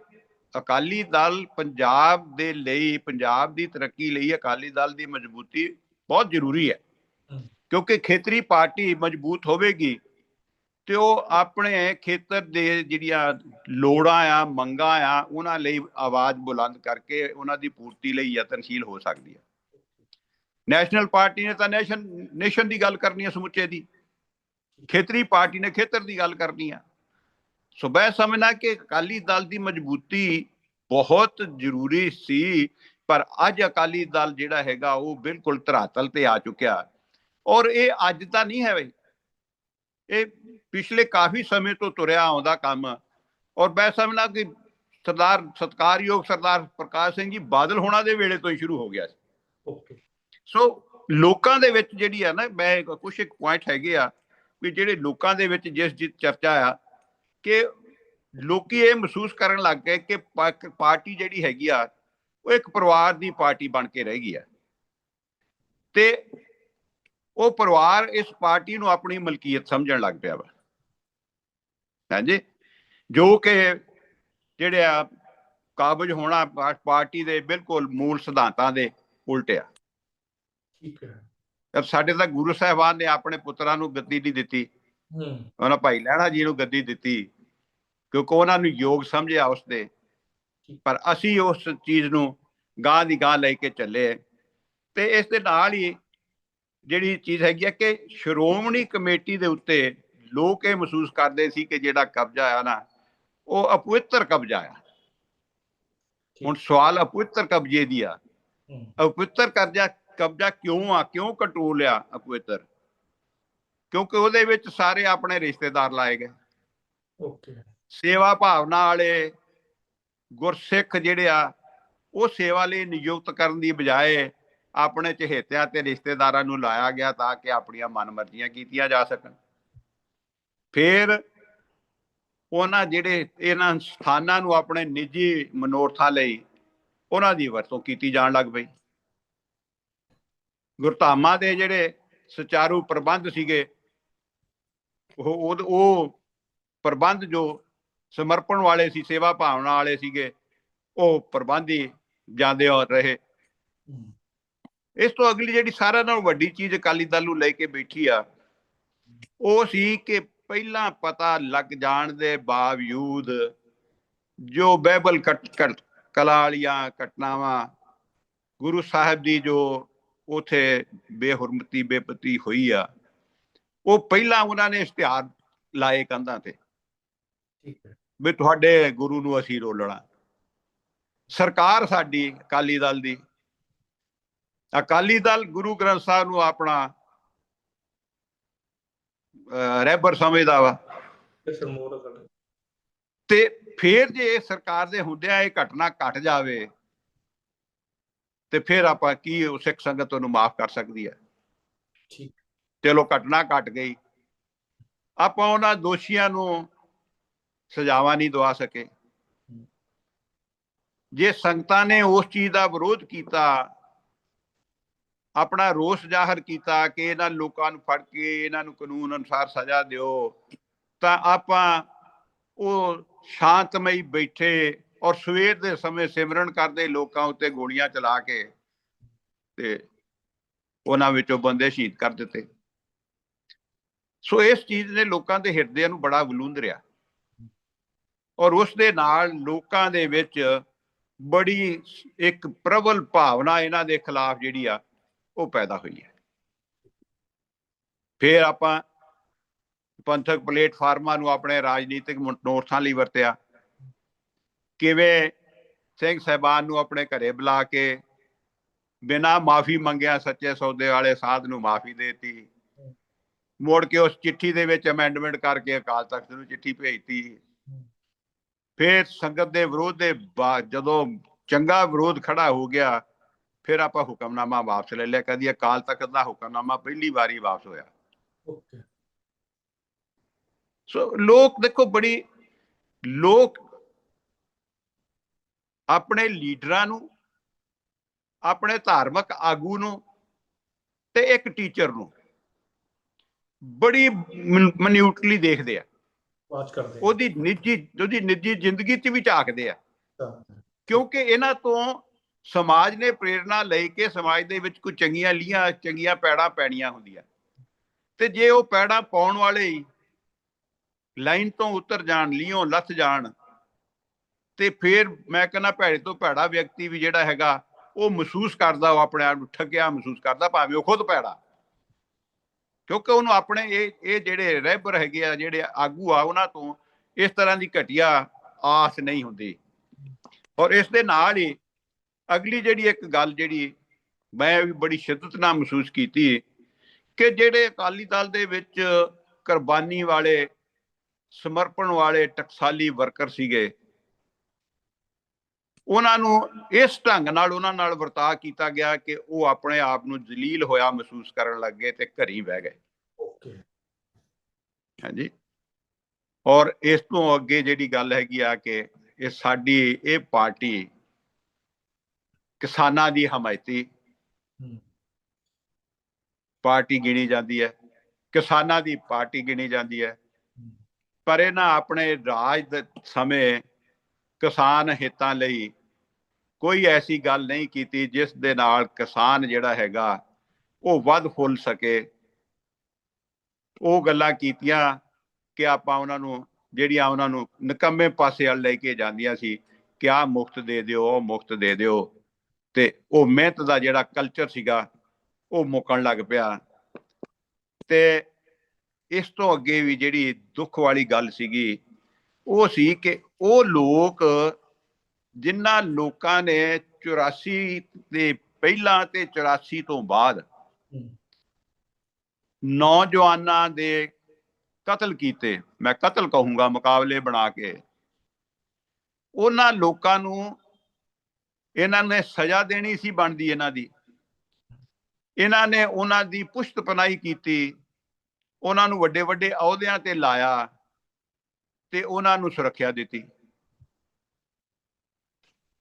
ਅਕਾਲੀ ਦਲ ਪੰਜਾਬ ਦੇ ਲਈ ਪੰਜਾਬ ਦੀ ਤਰੱਕੀ ਲਈ ਅਕਾਲੀ ਦਲ ਦੀ ਮਜ਼ਬੂਤੀ ਬਹੁਤ ਜ਼ਰੂਰੀ ਹੈ। ਕਿਉਂਕਿ ਖੇਤਰੀ ਪਾਰਟੀ ਮਜ਼ਬੂਤ ਹੋਵੇਗੀ ਤੇ ਉਹ ਆਪਣੇ ਖੇਤਰ ਦੇ ਜਿਹੜੀਆਂ ਲੋੜਾਂ ਆ ਮੰਗਾਂ ਆ ਉਹਨਾਂ ਲਈ ਆਵਾਜ਼ ਬੁਲੰਦ ਕਰਕੇ ਉਹਨਾਂ ਦੀ ਪੂਰਤੀ ਲਈ ਯਤਨਸ਼ੀਲ ਹੋ ਸਕਦੀ ਹੈ। ਨੈਸ਼ਨਲ ਪਾਰਟੀ ਨੇ ਤਾਂ ਨੇਸ਼ਨ ਨੇਸ਼ਨ ਦੀ ਗੱਲ ਕਰਨੀ ਹੈ ਸਮੁੱਚੇ ਦੀ। ਖੇਤਰੀ ਪਾਰਟੀ ਨੇ ਖੇਤਰ ਦੀ ਗੱਲ ਕਰਨੀ ਆ ਸੋ ਮੈਂ ਸਮਝਣਾ ਕਿ ਅਕਾਲੀ ਦਲ ਦੀ ਮਜ਼ਬੂਤੀ ਬਹੁਤ ਜ਼ਰੂਰੀ ਸੀ ਪਰ ਅੱਜ ਅਕਾਲੀ ਦਲ ਜਿਹੜਾ ਹੈਗਾ ਉਹ ਬਿਲਕੁਲ ਧਰਾਤਲ ਤੇ ਆ ਚੁੱਕਿਆ ਔਰ ਇਹ ਅੱਜ ਤਾਂ ਨਹੀਂ ਹੈ ਬਈ। ਇਹ ਪਿਛਲੇ ਕਾਫੀ ਸਮੇਂ ਤੋਂ ਤੁਰਿਆ ਆਉਂਦਾ ਕੰਮ। ਔਰ ਮੈਂ ਸਮਝਣਾ ਕਿ ਸਰਦਾਰ ਸਤਕਾਰਯੋਗ ਸਰਦਾਰ ਪ੍ਰਕਾਸ਼ ਸਿੰਘ ਜੀ ਬਾਦਲ ਹੋਣਾ ਦੇ ਵੇਲੇ ਤੋਂ ਹੀ ਸ਼ੁਰੂ ਹੋ ਗਿਆ ਸੀ। ਓਕੇ ਸੋ ਲੋਕਾਂ ਦੇ ਵਿੱਚ ਜਿਹੜੀ ਆ ਨਾ ਮੈਂ ਕੁਝ ਇੱਕ ਪੁਆਇੰਟ ਹੈਗੇ ਆ ਵੀ ਜਿਹੜੇ ਲੋਕਾਂ ਦੇ ਵਿੱਚ ਜਿਸ ਦੀ ਚਰਚਾ ਆ ਕਿ ਲੋਕੀ ਇਹ ਮਹਿਸੂਸ ਕਰਨ ਲੱਗ ਗਏ ਕਿ ਪਾਰਟੀ ਜਿਹੜੀ ਹੈਗੀ ਆ ਉਹ ਇੱਕ ਪਰਿਵਾਰ ਦੀ ਪਾਰਟੀ ਬਣ ਕੇ ਰਹਿ ਗਈ ਆ ਤੇ ਉਹ ਪਰਿਵਾਰ ਇਸ ਪਾਰਟੀ ਨੂੰ ਆਪਣੀ ਮਲਕੀਅਤ ਸਮਝਣ ਲੱਗ ਪਿਆ ਵਾ। ਹਾਂਜੀ ਜੋ? ਕਿ ਜਿਹੜੇ ਆ ਕਾਬਜ ਹੋਣਾ ਪਾਰਟੀ ਦੇ ਬਿਲਕੁਲ ਮੂਲ ਸਿਧਾਂਤਾਂ ਦੇ ਉਲਟ ਆ। ਠੀਕ ਹੈ। ਤਾਂ ਸਾਡੇ ਤਾਂ ਗੁਰੂ ਸਾਹਿਬਾਨ ਨੇ ਆਪਣੇ ਪੁੱਤਰਾਂ ਨੂੰ ਗੱਦੀ ਨਹੀਂ ਦਿੱਤੀ। ਹੂੰ। ਉਹਨਾਂ ਭਾਈ ਲਹਿਣਾ ਜੀ ਨੂੰ ਗੱਦੀ ਦਿੱਤੀ। ਕਿਉਂਕਿ ਉਹਨਾਂ ਨੂੰ ਯੋਗ ਸਮਝਿਆ ਉਸ ਦੇ ਪਰ ਅਸੀਂ ਉਸ ਚੀਜ਼ ਨੂੰ ਗਾਂ ਦੀ ਗਾਂ ਲੈ ਕੇ ਚੱਲੇ ਤੇ ਇਸ ਦੇ ਨਾਲ ਹੀ ਜਿਹੜੀ ਚੀਜ਼ ਹੈਗੀ ਆ ਕਿ ਸ਼੍ਰੋਮਣੀ ਕਮੇਟੀ ਦੇ ਉੱਤੇ ਲੋਕ ਇਹ ਮਹਿਸੂਸ ਕਰਦੇ ਸੀ ਕਿ ਜਿਹੜਾ ਕਬਜ਼ਾ ਆ ਨਾ ਉਹ ਅਪਵਿੱਤਰ ਕਬਜ਼ਾ ਆ। ਹੁਣ ਸਵਾਲ ਅਪਵਿੱਤਰ ਕਬਜ਼ੇ ਦੀ ਆ। ਹੂੰ। ਅਪਵਿੱਤਰ ਕਰਜ਼ਾ ਕਬਜ਼ਾ ਕਿਉਂ ਆ ਕਿਉਂ ਕੰਟਰੋਲ ਆ ਅਪਵਿੱਤਰ? ਕਿਉਂਕਿ ਉਹਦੇ ਵਿੱਚ ਸਾਰੇ ਆਪਣੇ ਰਿਸ਼ਤੇਦਾਰ ਲਾਏ ਗਏ। ਓਕੇ। ਸੇਵਾ ਭਾਵਨਾ ਵਾਲੇ ਗੁਰਸਿੱਖ ਜਿਹੜੇ ਆ, ਉਹ ਸੇਵਾ ਲਈ ਨਿਯੁਕਤ ਕਰਨ ਦੀ ਬਜਾਏ ਆਪਣੇ ਚਹੇਤਿਆਂ ਤੇ ਰਿਸ਼ਤੇਦਾਰਾਂ ਨੂੰ ਲਾਇਆ ਗਿਆ ਤਾਂ ਕਿ ਆਪਣੀਆਂ ਮਨਮਰਜ਼ੀਆਂ ਕੀਤੀਆਂ ਜਾ ਸਕਣ। ਫਿਰ ਉਹਨਾਂ ਜਿਹੜੇ ਇਹਨਾਂ ਸਥਾਨਾਂ ਨੂੰ ਆਪਣੇ ਨਿੱਜੀ ਮਨੋਰਥਾਂ ਲਈ ਉਹਨਾਂ ਦੀ ਵਰਤੋਂ ਕੀਤੀ ਜਾਣ ਲੱਗ ਪਈ। ਗੁਰਧਾਮਾਂ ਦੇ ਜਿਹੜੇ ਸੁਚਾਰੂ ਪ੍ਰਬੰਧ ਸੀਗੇ, ਉਹ ਉਹ- ਉਹ ਪ੍ਰਬੰਧ ਜੋ ਸਮਰਪਣ ਵਾਲੇ ਸੀ ਸੇਵਾ ਭਾਵਨਾ ਵਾਲੇ ਸੀਗੇ ਉਹ ਪ੍ਰਬੰਧੀ ਜਾਂਦੇ ਹੋ ਰਹੇ। ਇਸ ਤੋਂ ਅਗਲੀ ਜਿਹੜੀ ਸਾਰਿਆਂ ਨਾਲੋਂ ਵੱਡੀ ਚੀਜ਼ ਅਕਾਲੀ ਦਲ ਨੂੰ ਲੈ ਕੇ ਬੈਠੀ ਆ ਉਹ ਸੀ ਕਿ ਪਹਿਲਾਂ ਪਤਾ ਲੱਗ ਜਾਣ ਦੇ ਬਾਵਜੂਦ ਜੋ ਬਾਈਬਲ ਕਟ ਕਟ- ਕਲਾ ਵਾਲੀਆਂ ਘਟਨਾਵਾਂ ਗੁਰੂ ਸਾਹਿਬ ਦੀ ਜੋ ਉਥੇ ਬੇਹੁਰਮਤੀ ਬੇਪਤੀ ਹੋਈ ਆ ਉਹ ਪਹਿਲਾਂ ਉਹਨਾਂ ਨੇ ਇਸ਼ਤਿਹਾਰ ਲਾਏ ਕੰਧਾਂ ਤੇ। ਠੀਕ ਹੈ। ਵੀ ਤੁਹਾਡੇ ਗੁਰੂ ਨੂੰ ਅਸੀਂ ਰੋਲਣਾ। ਸਰਕਾਰ ਸਾਡੀ ਅਕਾਲੀ ਦਲ ਦੀ। ਅਕਾਲੀ ਦਲ ਗੁਰੂ ਗ੍ਰੰਥ ਸਾਹਿਬ ਨੂੰ ਆਪਣਾ ਰਹਿਬਰ ਸਮਝਦਾ ਵਾ। ਤੇ ਫਿਰ ਜੇ ਇਹ ਸਰਕਾਰ ਦੇ ਹੁੰਦਿਆਂ ਇਹ ਘਟਨਾ ਘਟ ਜਾਵੇ ਤੇ ਫਿਰ ਆਪਾਂ ਕੀ ਉਹ ਸਿੱਖ ਸੰਗਤ ਨੂੰ ਮਾਫ ਕਰ ਸਕਦੀ ਹੈ। ਠੀਕ। ਚਲੋ ਘਟਨਾ ਘਟ ਗਈ। ਆਪਾਂ ਉਹਨਾਂ ਦੋਸ਼ੀਆਂ ਨੂੰ ਸਜ਼ਾਵਾਂ ਨਹੀਂ ਦਵਾ ਸਕੇ। ਜੇ ਸੰਗਤਾਂ ਨੇ ਉਸ ਚੀਜ਼ ਦਾ ਵਿਰੋਧ ਕੀਤਾ, ਆਪਣਾ ਰੋਸ ਜ਼ਾਹਰ ਕੀਤਾ ਕਿ ਇਹਨਾਂ ਲੋਕਾਂ ਨੂੰ ਫੜ ਕੇ ਇਹਨਾਂ ਨੂੰ ਕਾਨੂੰਨ ਅਨੁਸਾਰ ਸਜ਼ਾ ਦਿਓ, ਤਾਂ ਆਪਾਂ ਉਹ ਸ਼ਾਂਤਮਈ ਬੈਠੇ ਔਰ ਸਵੇਰ ਦੇ ਸਮੇਂ ਸਿਮਰਨ ਕਰਦੇ ਲੋਕਾਂ ਉੱਤੇ ਗੋਲੀਆਂ ਚਲਾ ਕੇ ਤੇ ਉਹਨਾਂ ਵਿੱਚੋਂ ਬੰਦੇ ਸ਼ਹੀਦ ਕਰ ਦਿੱਤੇ। ਸੋ ਇਸ ਚੀਜ਼ ਨੇ ਲੋਕਾਂ ਦੇ ਹਿਰਦਿਆਂ ਨੂੰ ਬੜਾ ਵਲੂੰਦਰਿਆ ਔਰ ਉਸ ਦੇ ਨਾਲ ਲੋਕਾਂ ਦੇ ਵਿੱਚ ਬੜੀ ਇੱਕ ਪ੍ਰਬਲ ਭਾਵਨਾ ਇਹਨਾਂ ਦੇ ਖਿਲਾਫ ਜਿਹੜੀ ਆ, ਉਹ ਪੈਦਾ ਹੋਈ ਹੈ। ਫਿਰ ਆਪਾਂ ਪੰਥਕ ਪਲੇਟਫਾਰਮਾਂ ਨੂੰ ਆਪਣੇ ਰਾਜਨੀਤਿਕ ਮਨੋਰਥਾਂ ਲਈ ਵਰਤਿਆ। ਕਿਵੇਂ ਸਿੰਘ ਸਹਿਬਾਨ ਨੂੰ ਆਪਣੇ ਘਰੇ ਬੁਲਾ ਕੇ ਬਿਨਾ ਮਾਫੀ ਮੰਗਿਆ ਸੱਚੇ ਸੌਦੇ ਵਾਲੇ ਸਾਧ ਨੂੰ ਮਾਫੀ ਦੇਤੀ। ਮੋੜ ਕੇ ਉਸ ਚਿੱਠੀ ਦੇ ਵਿੱਚ ਅਮੈਂਡਮੈਂਟ ਕਰਕੇ ਅਕਾਲ ਤਖਤ ਨੂੰ ਚਿੱਠੀ ਭੇਜਤੀ। ਫਿਰ ਸੰਗਤ ਦੇ ਵਿਰੋਧ ਦੇ ਬਾਅਦ ਜਦੋਂ ਚੰਗਾ ਵਿਰੋਧ ਖੜਾ ਹੋ ਗਿਆ ਫਿਰ ਆਪਾਂ ਹੁਕਮਨਾਮਾ ਵਾਪਸ ਲੈ ਲਿਆ। ਕਦੀ ਅਕਾਲ ਤਖਤ ਦਾ ਹੁਕਮਨਾਮਾ ਪਹਿਲੀ ਵਾਰੀ ਵਾਪਸ ਹੋਇਆ। ਓਕੇ। ਸੋ ਲੋਕ ਦੇਖੋ ਬੜੀ ਲੋਕ ਆਪਣੇ ਲੀਡਰਾਂ ਨੂੰ ਆਪਣੇ ਧਾਰਮਿਕ ਆਗੂ ਨੂੰ ਤੇ ਇੱਕ ਟੀਚਰ ਨੂੰ ਬੜੀ ਮਨਿਊਟਲੀ ਦੇਖਦੇ ਆ। ਵਾਚ ਕਰਦੇ। ਉਹਦੀ ਨਿੱਜੀ ਉਹਦੀ ਨਿੱਜੀ ਜ਼ਿੰਦਗੀ 'ਚ ਵੀ ਝਾਕਦੇ ਆ। ਕਿਉਂਕਿ ਇਹਨਾਂ ਤੋਂ ਸਮਾਜ ਨੇ ਪ੍ਰੇਰਣਾ ਲਈ ਕੇ ਸਮਾਜ ਦੇ ਵਿੱਚ ਕੋਈ ਚੰਗੀਆਂ ਲੀਆਂ ਚੰਗੀਆਂ ਪੈੜਾਂ ਪੈਣੀਆਂ ਹੁੰਦੀਆਂ। ਤੇ ਜੇ ਉਹ ਪੈੜਾਂ ਪਾਉਣ ਵਾਲੇ ਹੀ ਲਾਈਨ ਤੋਂ ਉਤਰ ਜਾਣ ਲੀਓਂ ਲੱਥ ਜਾਣ ਤੇ ਫਿਰ ਮੈਂ ਕਹਿੰਦਾ ਭੈੜੇ ਤੋਂ ਭੈੜਾ ਵਿਅਕਤੀ ਵੀ ਜਿਹੜਾ ਹੈਗਾ ਉਹ ਮਹਿਸੂਸ ਕਰਦਾ ਉਹ ਆਪਣੇ ਆਪ ਨੂੰ ਠੱਗਿਆ ਮਹਿਸੂਸ ਕਰਦਾ ਭਾਵੇਂ ਉਹ ਖੁਦ ਭੈੜਾ ਕਿਉਂਕਿ ਉਹਨੂੰ ਆਪਣੇ ਇਹ ਇਹ ਜਿਹੜੇ ਰਹਿਬਰ ਹੈਗੇ ਆ, ਜਿਹੜੇ ਆਗੂ ਆ ਉਹਨਾਂ ਤੋਂ ਇਸ ਤਰ੍ਹਾਂ ਦੀ ਘਟੀਆ ਆਸ ਨਹੀਂ ਹੁੰਦੀ। ਔਰ ਇਸ ਦੇ ਨਾਲ ਹੀ ਅਗਲੀ ਜਿਹੜੀ ਇੱਕ ਗੱਲ ਜਿਹੜੀ ਮੈਂ ਵੀ ਬੜੀ ਸ਼ਿੱਦਤ ਨਾਲ ਮਹਿਸੂਸ ਕੀਤੀ ਕਿ ਜਿਹੜੇ ਅਕਾਲੀ ਦਲ ਦੇ ਵਿੱਚ ਕੁਰਬਾਨੀ ਵਾਲੇ, ਸਮਰਪਣ ਵਾਲੇ ਟਕਸਾਲੀ ਵਰਕਰ ਸੀਗੇ ਉਹਨਾਂ ਨੂੰ ਇਸ ਢੰਗ ਨਾਲ ਉਹਨਾਂ ਨਾਲ ਵਰਤਾਅ ਕੀਤਾ ਗਿਆ ਕਿ ਉਹ ਆਪਣੇ ਆਪ ਨੂੰ ਜਲੀਲ ਹੋਇਆ ਮਹਿਸੂਸ ਕਰਨ ਲੱਗੇ ਤੇ ਘਰੀ ਬਹਿ ਗਏ। ਓਕੇ। ਹਾਂਜੀ। ਔਰ ਇਸ ਤੋਂ ਅੱਗੇ ਜਿਹੜੀ ਗੱਲ ਹੈਗੀ ਆ ਕਿ ਇਹ ਸਾਡੀ ਇਹ ਪਾਰਟੀ ਕਿਸਾਨਾਂ ਦੀ ਹਮਾਇਤੀ। ਪਾਰਟੀ ਗਿਣੀ ਜਾਂਦੀ ਹੈ। ਕਿਸਾਨਾਂ ਦੀ ਪਾਰਟੀ ਗਿਣੀ ਜਾਂਦੀ ਹੈ। ਪਰ ਇਹਨਾਂ ਆਪਣੇ ਰਾਜ ਦੇ ਸਮੇਂ ਕਿਸਾਨ ਹਿੱਤਾਂ ਲਈ ਕੋਈ ਐਸੀ ਗੱਲ ਨਹੀਂ ਕੀਤੀ ਜਿਸ ਦੇ ਨਾਲ ਕਿਸਾਨ ਜਿਹੜਾ ਹੈਗਾ ਉਹ ਵੱਧ ਫੁੱਲ ਸਕੇ। ਉਹ ਗੱਲਾਂ ਕੀਤੀਆਂ ਕਿ ਆਪਾਂ ਉਹਨਾਂ ਨੂੰ ਜਿਹੜੀਆਂ ਉਹਨਾਂ ਨੂੰ ਨਕੰਮੇ ਪਾਸੇ ਵੱਲ ਲੈ ਕੇ ਜਾਂਦੀਆਂ ਸੀ, ਕਿ ਆਹ ਮੁਫਤ ਦੇ ਦਿਓ, ਉਹ ਮੁਫਤ ਦੇ ਦਿਓ। ਤੇ ਉਹ ਮਿਹਨਤ ਦਾ ਜਿਹੜਾ ਕਲਚਰ ਸੀਗਾ, ਉਹ ਮੁੱਕਣ ਲੱਗ ਪਿਆ। ਤੇ ਇਸ ਤੋਂ ਅੱਗੇ ਵੀ ਜਿਹੜੀ ਦੁੱਖ ਵਾਲੀ ਗੱਲ ਸੀਗੀ ਉਹ ਸੀ ਕਿ ਉਹ ਲੋਕ ਜਿਨ੍ਹਾਂ ਲੋਕਾਂ ਨੇ 84 ਦੇ ਪਹਿਲਾਂ ਤੇ 84 ਤੋਂ ਬਾਅਦ। ਨੌਜਵਾਨਾਂ ਦੇ ਕਤਲ ਕੀਤੇ ਮੈਂ ਕਤਲ ਕਹੂੰਗਾ ਮੁਕਾਬਲੇ ਬਣਾ ਕੇ। ਉਹਨਾਂ ਲੋਕਾਂ ਨੂੰ ਇਹਨਾਂ ਨੇ ਸਜ਼ਾ ਦੇਣੀ ਸੀ ਬਣਦੀ ਇਹਨਾਂ ਦੀ। ਇਹਨਾਂ ਨੇ ਉਹਨਾਂ ਦੀ ਪੁਸ਼ਤ ਪਨਾਈ ਕੀਤੀ ਉਹਨਾਂ ਨੂੰ ਵੱਡੇ ਵੱਡੇ ਅਹੁਦਿਆਂ ਤੇ ਲਾਇਆ। ਤੇ ਉਹਨਾਂ ਨੂੰ ਸੁਰੱਖਿਆ ਦਿੱਤੀ।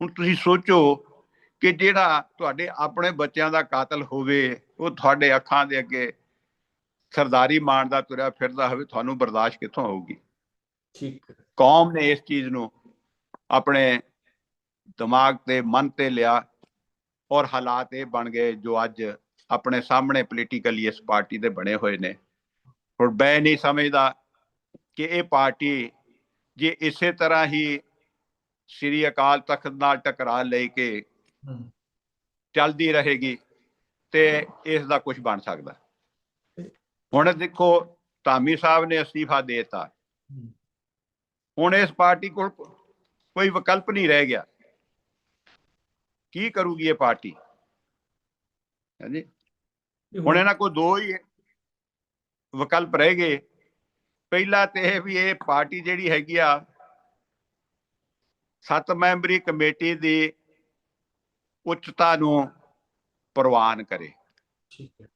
ਹੁਣ ਤੁਸੀਂ ਸੋਚੋ ਕਿ ਜਿਹੜਾ ਤੁਹਾਡੇ ਆਪਣੇ ਬੱਚਿਆਂ ਦਾ ਕਾਤਲ ਹੋਵੇ ਉਹ ਤੁਹਾਡੇ ਅੱਖਾਂ ਦੇ ਅੱਗੇ ਸਰਦਾਰੀ ਮਾਣ ਦਾ ਤੁਰਿਆ ਫਿਰਦਾ ਹੋਵੇ ਤੁਹਾਨੂੰ ਬਰਦਾਸ਼ਤ ਕਿੱਥੋਂ ਹੋਊਗੀ? ਠੀਕ। ਕੌਮ ਨੇ ਇਸ ਚੀਜ਼ ਨੂੰ ਆਪਣੇ ਦਿਮਾਗ ਤੇ ਮਨ ਤੇ ਲਿਆ ਔਰ ਹਾਲਾਤ ਇਹ ਬਣ ਗਏ ਜੋ ਅੱਜ ਆਪਣੇ ਸਾਹਮਣੇ ਪੋਲੀਟੀਕਲੀ ਇਸ ਪਾਰਟੀ ਦੇ ਬਣੇ ਹੋਏ ਨੇ। ਹੁਣ ਮੈਂ ਨਹੀਂ ਸਮਝਦਾ ਕਿ ਇਹ ਪਾਰਟੀ ਜੇ ਇਸੇ ਤਰ੍ਹਾਂ ਹੀ ਸ੍ਰੀ ਅਕਾਲ ਤਖਤ ਨਾਲ ਟਕਰਾ ਲੈ ਕੇ। ਚੱਲਦੀ ਰਹੇਗੀ ਤੇ ਇਸ ਦਾ ਕੁਝ ਬਣ ਸਕਦਾ। ਹੁਣ ਦੇਖੋ ਧਾਮੀ ਸਾਹਿਬ ਨੇ ਅਸਤੀਫਾ ਦੇਤਾ। ਹੂੰ। ਹੁਣ ਇਸ ਪਾਰਟੀ ਕੋਲ ਕੋਈ ਵਿਕਲਪ ਨਹੀਂ ਰਹਿ ਗਿਆ। ਕੀ ਕਰੂਗੀ ਇਹ ਪਾਰਟੀ? ਹਾਂਜੀ। ਹੁਣ ਇਹਨਾਂ ਕੋਲ ਦੋ ਹੀ ਵਿਕਲਪ ਰਹਿ ਗਏ। ਪਹਿਲਾ ਤੇ ਇਹ ਵੀ ਇਹ ਪਾਰਟੀ ਜਿਹੜੀ ਹੈਗੀ ਆ ਸੱਤ ਮੈਂਬਰੀ ਕਮੇਟੀ ਦੀ ਉੱਚਤਾ ਨੂੰ ਪ੍ਰਵਾਨ ਕਰੇ। ਠੀਕ ਹੈ।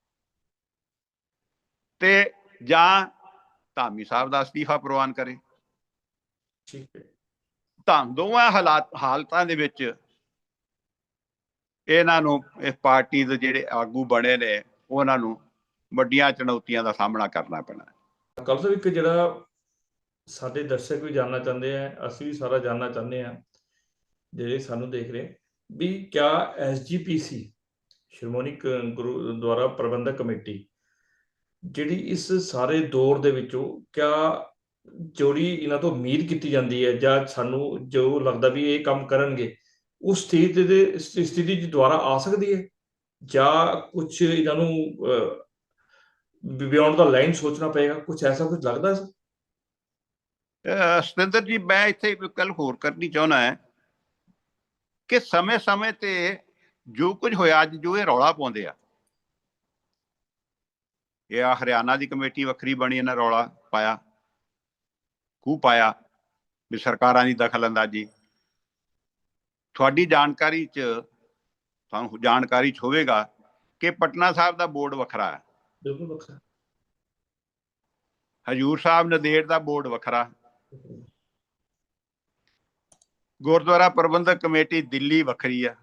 ਤੇ ਜਾਂ ਧਾਮੀ ਸਾਹਿਬ ਦਾ ਅਸਤੀਫਾ ਪ੍ਰਵਾਨ ਕਰੇ। ਠੀਕ ਹੈ। ਤਾਂ ਦੋਵਾਂ ਹਾਲਾਤ ਹਾਲਤਾਂ ਦੇ ਵਿੱਚ ਇਹਨਾਂ ਨੂੰ ਇਸ ਪਾਰਟੀ ਦੇ ਜਿਹੜੇ ਆਗੂ ਬਣੇ ਨੇ ਉਹਨਾਂ ਨੂੰ ਵੱਡੀਆਂ ਚੁਣੌਤੀਆਂ ਦਾ ਸਾਹਮਣਾ ਕਰਨਾ ਪੈਣਾ। ਕੱਲ ਤੋਂ ਇੱਕ ਜਿਹੜਾ ਸਾਡੇ ਦਰਸ਼ਕ ਵੀ ਜਾਨਣਾ ਚਾਹੁੰਦੇ ਆ, ਅਸੀਂ ਵੀ ਸਾਰਾ ਜਾਨਣਾ ਚਾਹੁੰਦੇ ਆ, ਜਿਹੜੇ ਸਾਨੂੰ ਦੇਖ ਰਹੇ, ਵੀ ਕਿਆ ਐਸਜੀਪੀਸੀ ਸ਼੍ਰੋਮਣੀ ਗੁਰਦੁਆਰਾ ਪ੍ਰਬੰਧਕ ਕਮੇਟੀ, ਜਿਹੜੀ ਇਸ ਸਾਰੇ ਦੌਰ ਦੇ ਵਿੱਚੋਂ ਕਿਆ ਜੋੜੀ ਇਹਨਾਂ ਤੋਂ ਉਮੀਦ ਕੀਤੀ ਜਾਂਦੀ ਹੈ, ਜਾਂ ਸਾਨੂੰ ਜੋ ਲੱਗਦਾ ਵੀ ਇਹ ਕੰਮ ਕਰਨਗੇ, ਉਸ ਸਥਿਤੀ ਦੇ ਸਥਿਤੀ ਚ ਦੁਆਰਾ ਆ ਸਕਦੀ ਹੈ? ਜਾਂ ਕੁਝ ਇਹਨਾਂ ਨੂੰ ਬਿਯੋਂਡ ਦਾ ਲਾਈਨ ਸੋਚਣਾ ਪਏਗਾ ਕੁਝ ਐਸਾ ਕੁਝ ਲੱਗਦਾ ਹੈ ਸਤਿੰਦਰ ਜੀ, ਮੈਂ ਇੱਥੇ ਇੱਕ ਗੱਲ ਹੋਰ ਕਰਨੀ ਚਾਹੁੰਦਾ ਹੈ ਕਿ ਸਮੇਂ-ਸਮੇਂ ਤੇ ਜੋ ਕੁਝ ਹੋਇਆ, ਅੱਜ ਜੋ ਇਹ ਰੌਲਾ ਪਾਉਂਦੇ ਆ, ਇਹ ਆ ਹਰਿਆਣਾ ਦੀ ਕਮੇਟੀ ਵੱਖਰੀ ਬਣੀ, ਇਹਨਾਂ ਰੌਲਾ ਪਾਇਆ ਖੂਬ ਪਾਇਆ ਵੀ ਸਰਕਾਰਾਂ ਦੀ ਦਖਲ ਅੰਦਾਜ਼ੀ ਤੁਹਾਡੀ ਜਾਣਕਾਰੀ ਚ, ਤੁਹਾਨੂੰ ਜਾਣਕਾਰੀ ਚ ਹੋਵੇਗਾ ਕਿ ਪਟਨਾ ਸਾਹਿਬ ਦਾ ਬੋਰਡ ਵੱਖਰਾ ਹੈ। ਬਿਲਕੁਲ ਵੱਖਰਾ। ਹਜੂਰ ਸਾਹਿਬ ਨਦੇੜ ਦਾ ਬੋਰਡ ਵੱਖਰਾ। ਗੁਰਦੁਆਰਾ ਪ੍ਰਬੰਧਕ ਕਮੇਟੀ ਦਿੱਲੀ ਵੱਖਰੀ ਆ।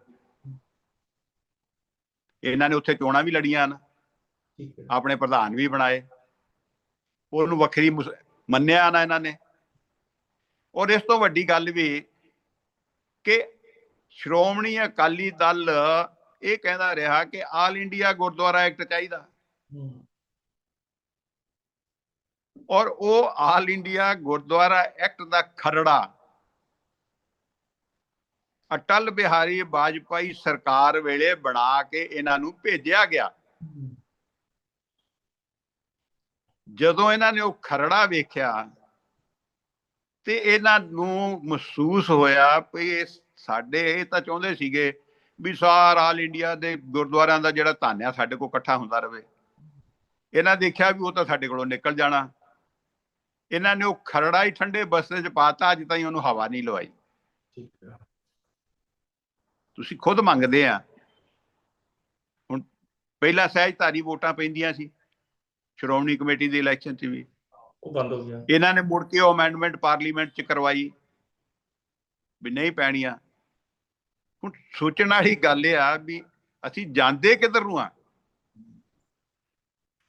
ਇਹਨਾਂ ਨੇ ਉੱਥੇ ਚੋਣਾਂ ਵੀ ਲੜੀਆਂ ਹਨ। ਹੈ। ਆਪਣੇ ਪ੍ਰਧਾਨ ਵੀ ਬਣਾਏ। ਉਹਨੂੰ ਵੱਖਰੀ ਮੰਨਿਆ ਨਾ ਇਹਨਾਂ ਨੇ। ਔਰ ਇਸ ਤੋਂ ਵੱਡੀ ਗੱਲ ਵੀ ਕਿ ਸ਼੍ਰੋਮਣੀ ਅਕਾਲੀ ਦਲ ਇਹ ਕਹਿੰਦਾ ਰਿਹਾ ਕਿ ਆਲ ਇੰਡੀਆ ਗੁਰਦੁਆਰਾ ਐਕਟ ਚਾਹੀਦਾ। ਔਰ ਉਹ ਆਲ ਇੰਡੀਆ ਗੁਰਦੁਆਰਾ ਐਕਟ ਦਾ ਖਰੜਾ। ਅਟਲ ਬਿਹਾਰੀ ਵਾਜਪਾਈ ਸਰਕਾਰ ਵੇਲੇ ਬਣਾ ਕੇ ਇਹਨਾਂ ਨੂੰ ਭੇਜਿਆ ਗਿਆ। ਜਦੋਂ ਇਹਨਾਂ ਨੇ ਉਹ ਖਰੜਾ ਵੇਖਿਆ ਤੇ ਇਹਨਾਂ ਨੂੰ ਮਹਿਸੂਸ ਹੋਇਆ ਵੀ ਇਹ ਸਾਡੇ, ਇਹ ਤਾਂ ਚਾਹੁੰਦੇ ਸੀਗੇ ਵੀ ਸਾਰਾ ਆਲ ਇੰਡੀਆ ਦੇ ਗੁਰਦੁਆਰਿਆਂ ਦਾ ਜਿਹੜਾ ਧਨ ਆ, ਸਾਡੇ ਕੋਲ ਇਕੱਠਾ ਹੁੰਦਾ ਰਹੇ। ਇਹਨਾਂ ਦੇਖਿਆ ਵੀ ਉਹ ਤਾਂ ਸਾਡੇ ਕੋਲੋਂ ਨਿਕਲ ਜਾਣਾ। ਇਹਨਾਂ ਨੇ ਉਹ ਖਰੜਾ ਹੀ ਠੰਡੇ ਬਸਤੇ 'ਚ ਪਾਤਾ ਅੱਜ ਤਾਈਂ ਉਹਨੂੰ ਹਵਾ ਨਹੀਂ ਲਵਾਈ। ਠੀਕ ਹੈ ਤੁਸੀਂ ਖੁਦ ਮੰਗਦੇ ਆ। ਹੁਣ ਪਹਿਲਾਂ ਸਹਿਜਧਾਰੀ ਵੋਟਾਂ ਪੈਂਦੀਆਂ ਸੀ ਸ਼੍ਰੋਮਣੀ ਕਮੇਟੀ ਦੇ ਇਲੈਕਸ਼ਨ 'ਚ ਵੀ। ਉਹ ਬੰਦ ਹੋ ਗਿਆ। ਇਹਨਾਂ ਨੇ ਮੁੜ ਕੇ ਉਹ ਅਮੈਂਡਮੈਂਟ ਪਾਰਲੀਮੈਂਟ 'ਚ ਕਰਵਾਈ ਵੀ ਨਹੀਂ ਪੈਣੀਆਂ। ਹੁਣ ਸੋਚਣ ਵਾਲੀ ਗੱਲ ਇਹ ਆ ਵੀ ਅਸੀਂ ਜਾਂਦੇ ਕਿੱਧਰ ਨੂੰ ਆ?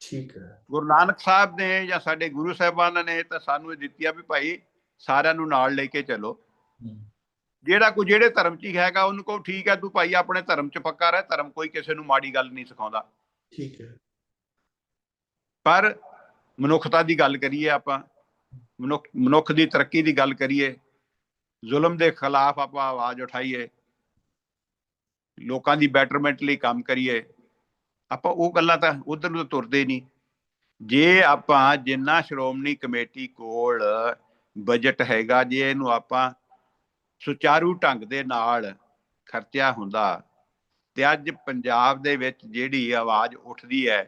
ਠੀਕ ਹੈ। ਗੁਰੂ ਨਾਨਕ ਸਾਹਿਬ ਨੇ ਜਾਂ ਸਾਡੇ ਗੁਰੂ ਸਾਹਿਬਾਨ ਨੇ ਤਾਂ ਸਾਨੂੰ ਇਹ ਦਿੱਤੀ ਆ ਵੀ ਭਾਈ ਸਾਰਿਆਂ ਨੂੰ ਨਾਲ ਲੈ ਕੇ ਚੱਲੋ। ਜਿਹੜਾ ਕੋਈ ਜਿਹੜੇ ਧਰਮ 'ਚ ਹੀ ਹੈਗਾ ਉਹਨੂੰ ਕਹੋ ਠੀਕ ਹੈ ਤੂੰ ਭਾਈ ਆਪਣੇ ਧਰਮ 'ਚ ਪੱਕਾ ਰਹਿ ਧਰਮ ਕੋਈ ਕਿਸੇ ਨੂੰ ਮਾੜੀ ਗੱਲ ਨਹੀਂ ਸਿਖਾਉਂਦਾ। ਠੀਕ ਹੈ। ਪਰ ਮਨੁੱਖਤਾ ਦੀ ਗੱਲ ਕਰੀਏ ਆਪਾਂ ਮਨੁੱਖ ਮਨੁੱਖ ਦੀ ਤਰੱਕੀ ਦੀ ਗੱਲ ਕਰੀਏ ਜ਼ੁਲਮ ਦੇ ਖਿਲਾਫ ਆਪਾਂ ਆਵਾਜ਼ ਉਠਾਈਏ ਲੋਕਾਂ ਦੀ ਬੈਟਰਮੈਂਟ ਲਈ ਕੰਮ ਕਰੀਏ ਆਪਾਂ ਉਹ ਗੱਲਾਂ ਤਾਂ ਉਧਰ ਨੂੰ ਤੁਰਦੇ ਨਹੀਂ। ਜੇ ਆਪਾਂ ਜਿੰਨਾ ਸ਼੍ਰੋਮਣੀ ਕਮੇਟੀ ਕੋਲ ਬਜਟ ਹੈਗਾ ਜੇ ਇਹਨੂੰ ਆਪਾਂ ਸੁਚਾਰੂ ਢੰਗ ਦੇ ਨਾਲ ਖਰਚਿਆ ਹੁੰਦਾ ਤੇ ਅੱਜ ਪੰਜਾਬ ਦੇ ਵਿੱਚ ਜਿਹੜੀ ਆਵਾਜ਼ ਉੱਠਦੀ ਹੈ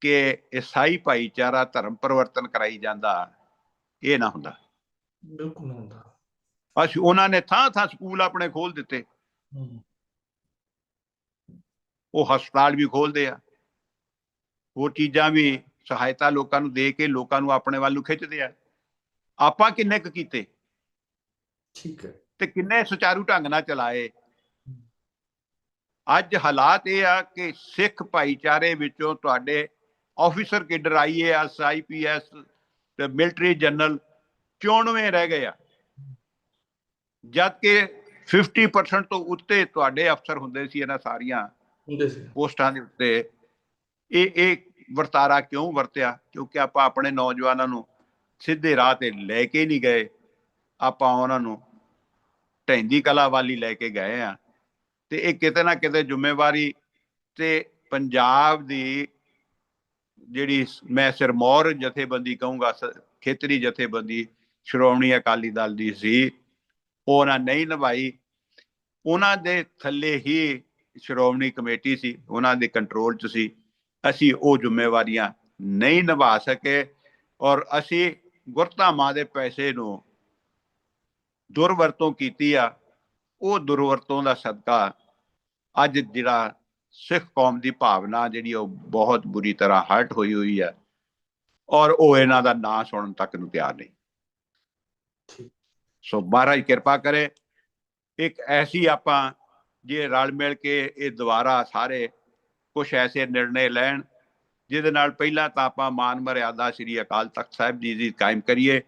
ਕਿ ਈਸਾਈ ਭਾਈਚਾਰਾ ਧਰਮ ਪਰਿਵਰਤਨ ਕਰਾਈ ਜਾਂਦਾ ਇਹ ਨਾ ਹੁੰਦਾ। ਬਿਲਕੁਲ ਨਹੀਂ ਹੁੰਦਾ। ਅਸੀਂ ਉਹਨਾਂ ਨੇ ਥਾਂ ਥਾਂ ਸਕੂਲ ਆਪਣੇ ਖੋਲ ਦਿੱਤੇ। ਉਹ ਹਸਪਤਾਲ ਵੀ ਖੋਲਦੇ ਆ। ਹੋਰ ਚੀਜ਼ਾਂ ਵੀ ਸਹਾਇਤਾ ਲੋਕਾਂ ਨੂੰ ਦੇ ਕੇ ਲੋਕਾਂ ਨੂੰ ਆਪਣੇ ਵੱਲ ਨੂੰ ਖਿੱਚਦੇ ਆ। ਆਪਾਂ ਕਿੰਨੇ ਕੁ ਕੀਤੇ? ਠੀਕ ਹੈ। ਤੇ ਕਿੰਨੇ ਸੁਚਾਰੂ ਢੰਗ ਨਾਲ ਚਲਾਏ? ਅੱਜ ਹਾਲਾਤ ਇਹ ਆ ਕਿ ਸਿੱਖ ਭਾਈਚਾਰੇ ਵਿੱਚੋਂ ਤੁਹਾਡੇ ਆਫੀਸਰ ਕਿਡਰ ਆਈਏਐਸ ਆਈਪੀਐਸ ਤੇ ਮਿਲਟਰੀ ਜਨਰਲ 94 ਰਹਿ ਗਏ ਆ। ਜਦ ਕਿ 50% ਤੋਂ ਉੱਤੇ ਤੁਹਾਡੇ ਅਫਸਰ ਹੁੰਦੇ ਸੀ ਇਹਨਾਂ ਸਾਰੀਆਂ। ਹੁੰਦੇ ਸੀ। ਪੋਸਟਾਂ ਦੇ ਉੱਤੇ ਇਹ ਇਹ ਵਰਤਾਰਾ ਕਿਉਂ ਵਰਤਿਆ? ਕਿਉਂਕਿ ਆਪਾਂ ਆਪਣੇ ਨੌਜਵਾਨਾਂ ਨੂੰ ਸਿੱਧੇ ਰਾਹ ਤੇ ਲੈ ਕੇ ਨਹੀਂ ਗਏ। ਆਪਾਂ ਉਹਨਾਂ ਨੂੰ ਢੈਂਦੀ ਕਲਾ ਵਾਲੀ ਲੈ ਕੇ ਗਏ ਆ। ਤੇ ਇਹ ਕਿਤੇ ਨਾ ਕਿਤੇ ਜ਼ਿੰਮੇਵਾਰੀ ਤੇ ਪੰਜਾਬ ਦੀ ਜਿਹੜੀ ਮੈਂ ਸਿਰਮੌਰ ਜਥੇਬੰਦੀ ਕਹੂੰਗਾ ਖੇਤਰੀ ਜਥੇਬੰਦੀ ਸ਼੍ਰੋਮਣੀ ਅਕਾਲੀ ਦਲ ਦੀ ਸੀ ਉਹਨਾਂ ਨਹੀਂ ਨਿਭਾਈ। ਉਹਨਾਂ ਦੇ ਥੱਲੇ ਹੀ ਸ਼੍ਰੋਮਣੀ ਕਮੇਟੀ ਸੀ ਉਹਨਾਂ ਦੇ ਕੰਟਰੋਲ 'ਚ ਸੀ। ਅਸੀਂ ਉਹ ਜ਼ਿੰਮੇਵਾਰੀਆਂ ਨਹੀਂ ਨਿਭਾ ਸਕੇ ਔਰ ਅਸੀਂ ਗੁਰਧਾਮਾਂ ਦੇ ਪੈਸੇ ਨੂੰ ਦੁਰਵਰਤੋਂ ਕੀਤੀ ਆ ਉਹ ਦੁਰਵਰਤੋਂ ਦਾ ਸਦਕਾ ਅੱਜ ਜਿਹੜਾ ਸਿੱਖ ਕੌਮ ਦੀ ਭਾਵਨਾ ਜਿਹੜੀ ਉਹ ਬਹੁਤ ਬੁਰੀ ਤਰ੍ਹਾਂ ਹਰਟ ਹੋਈ ਹੋਈ ਹੈ ਔਰ ਉਹ ਇਹਨਾਂ ਦਾ ਨਾਂ ਸੁਣਨ ਤੱਕ ਨੂੰ ਤਿਆਰ ਨਹੀਂ। ਸੋ ਮਹਾਰਾਜ ਕਿਰਪਾ ਕਰੇ ਇੱਕ ਐਸੀ ਆਪਾਂ ਜੇ ਰਲ ਮਿਲ ਕੇ ਇਹ ਦੁਬਾਰਾ ਸਾਰੇ ਕੁਝ ਐਸੇ ਨਿਰਣੇ ਲੈਣ, ਜਿਹਦੇ ਨਾਲ ਪਹਿਲਾਂ ਤਾਂ ਆਪਾਂ ਮਾਨ ਮਰਿਆਦਾ ਸ੍ਰੀ ਅਕਾਲ ਤਖਤ ਸਾਹਿਬ ਜੀ ਦੀ ਕਾਇਮ ਕਰੀਏ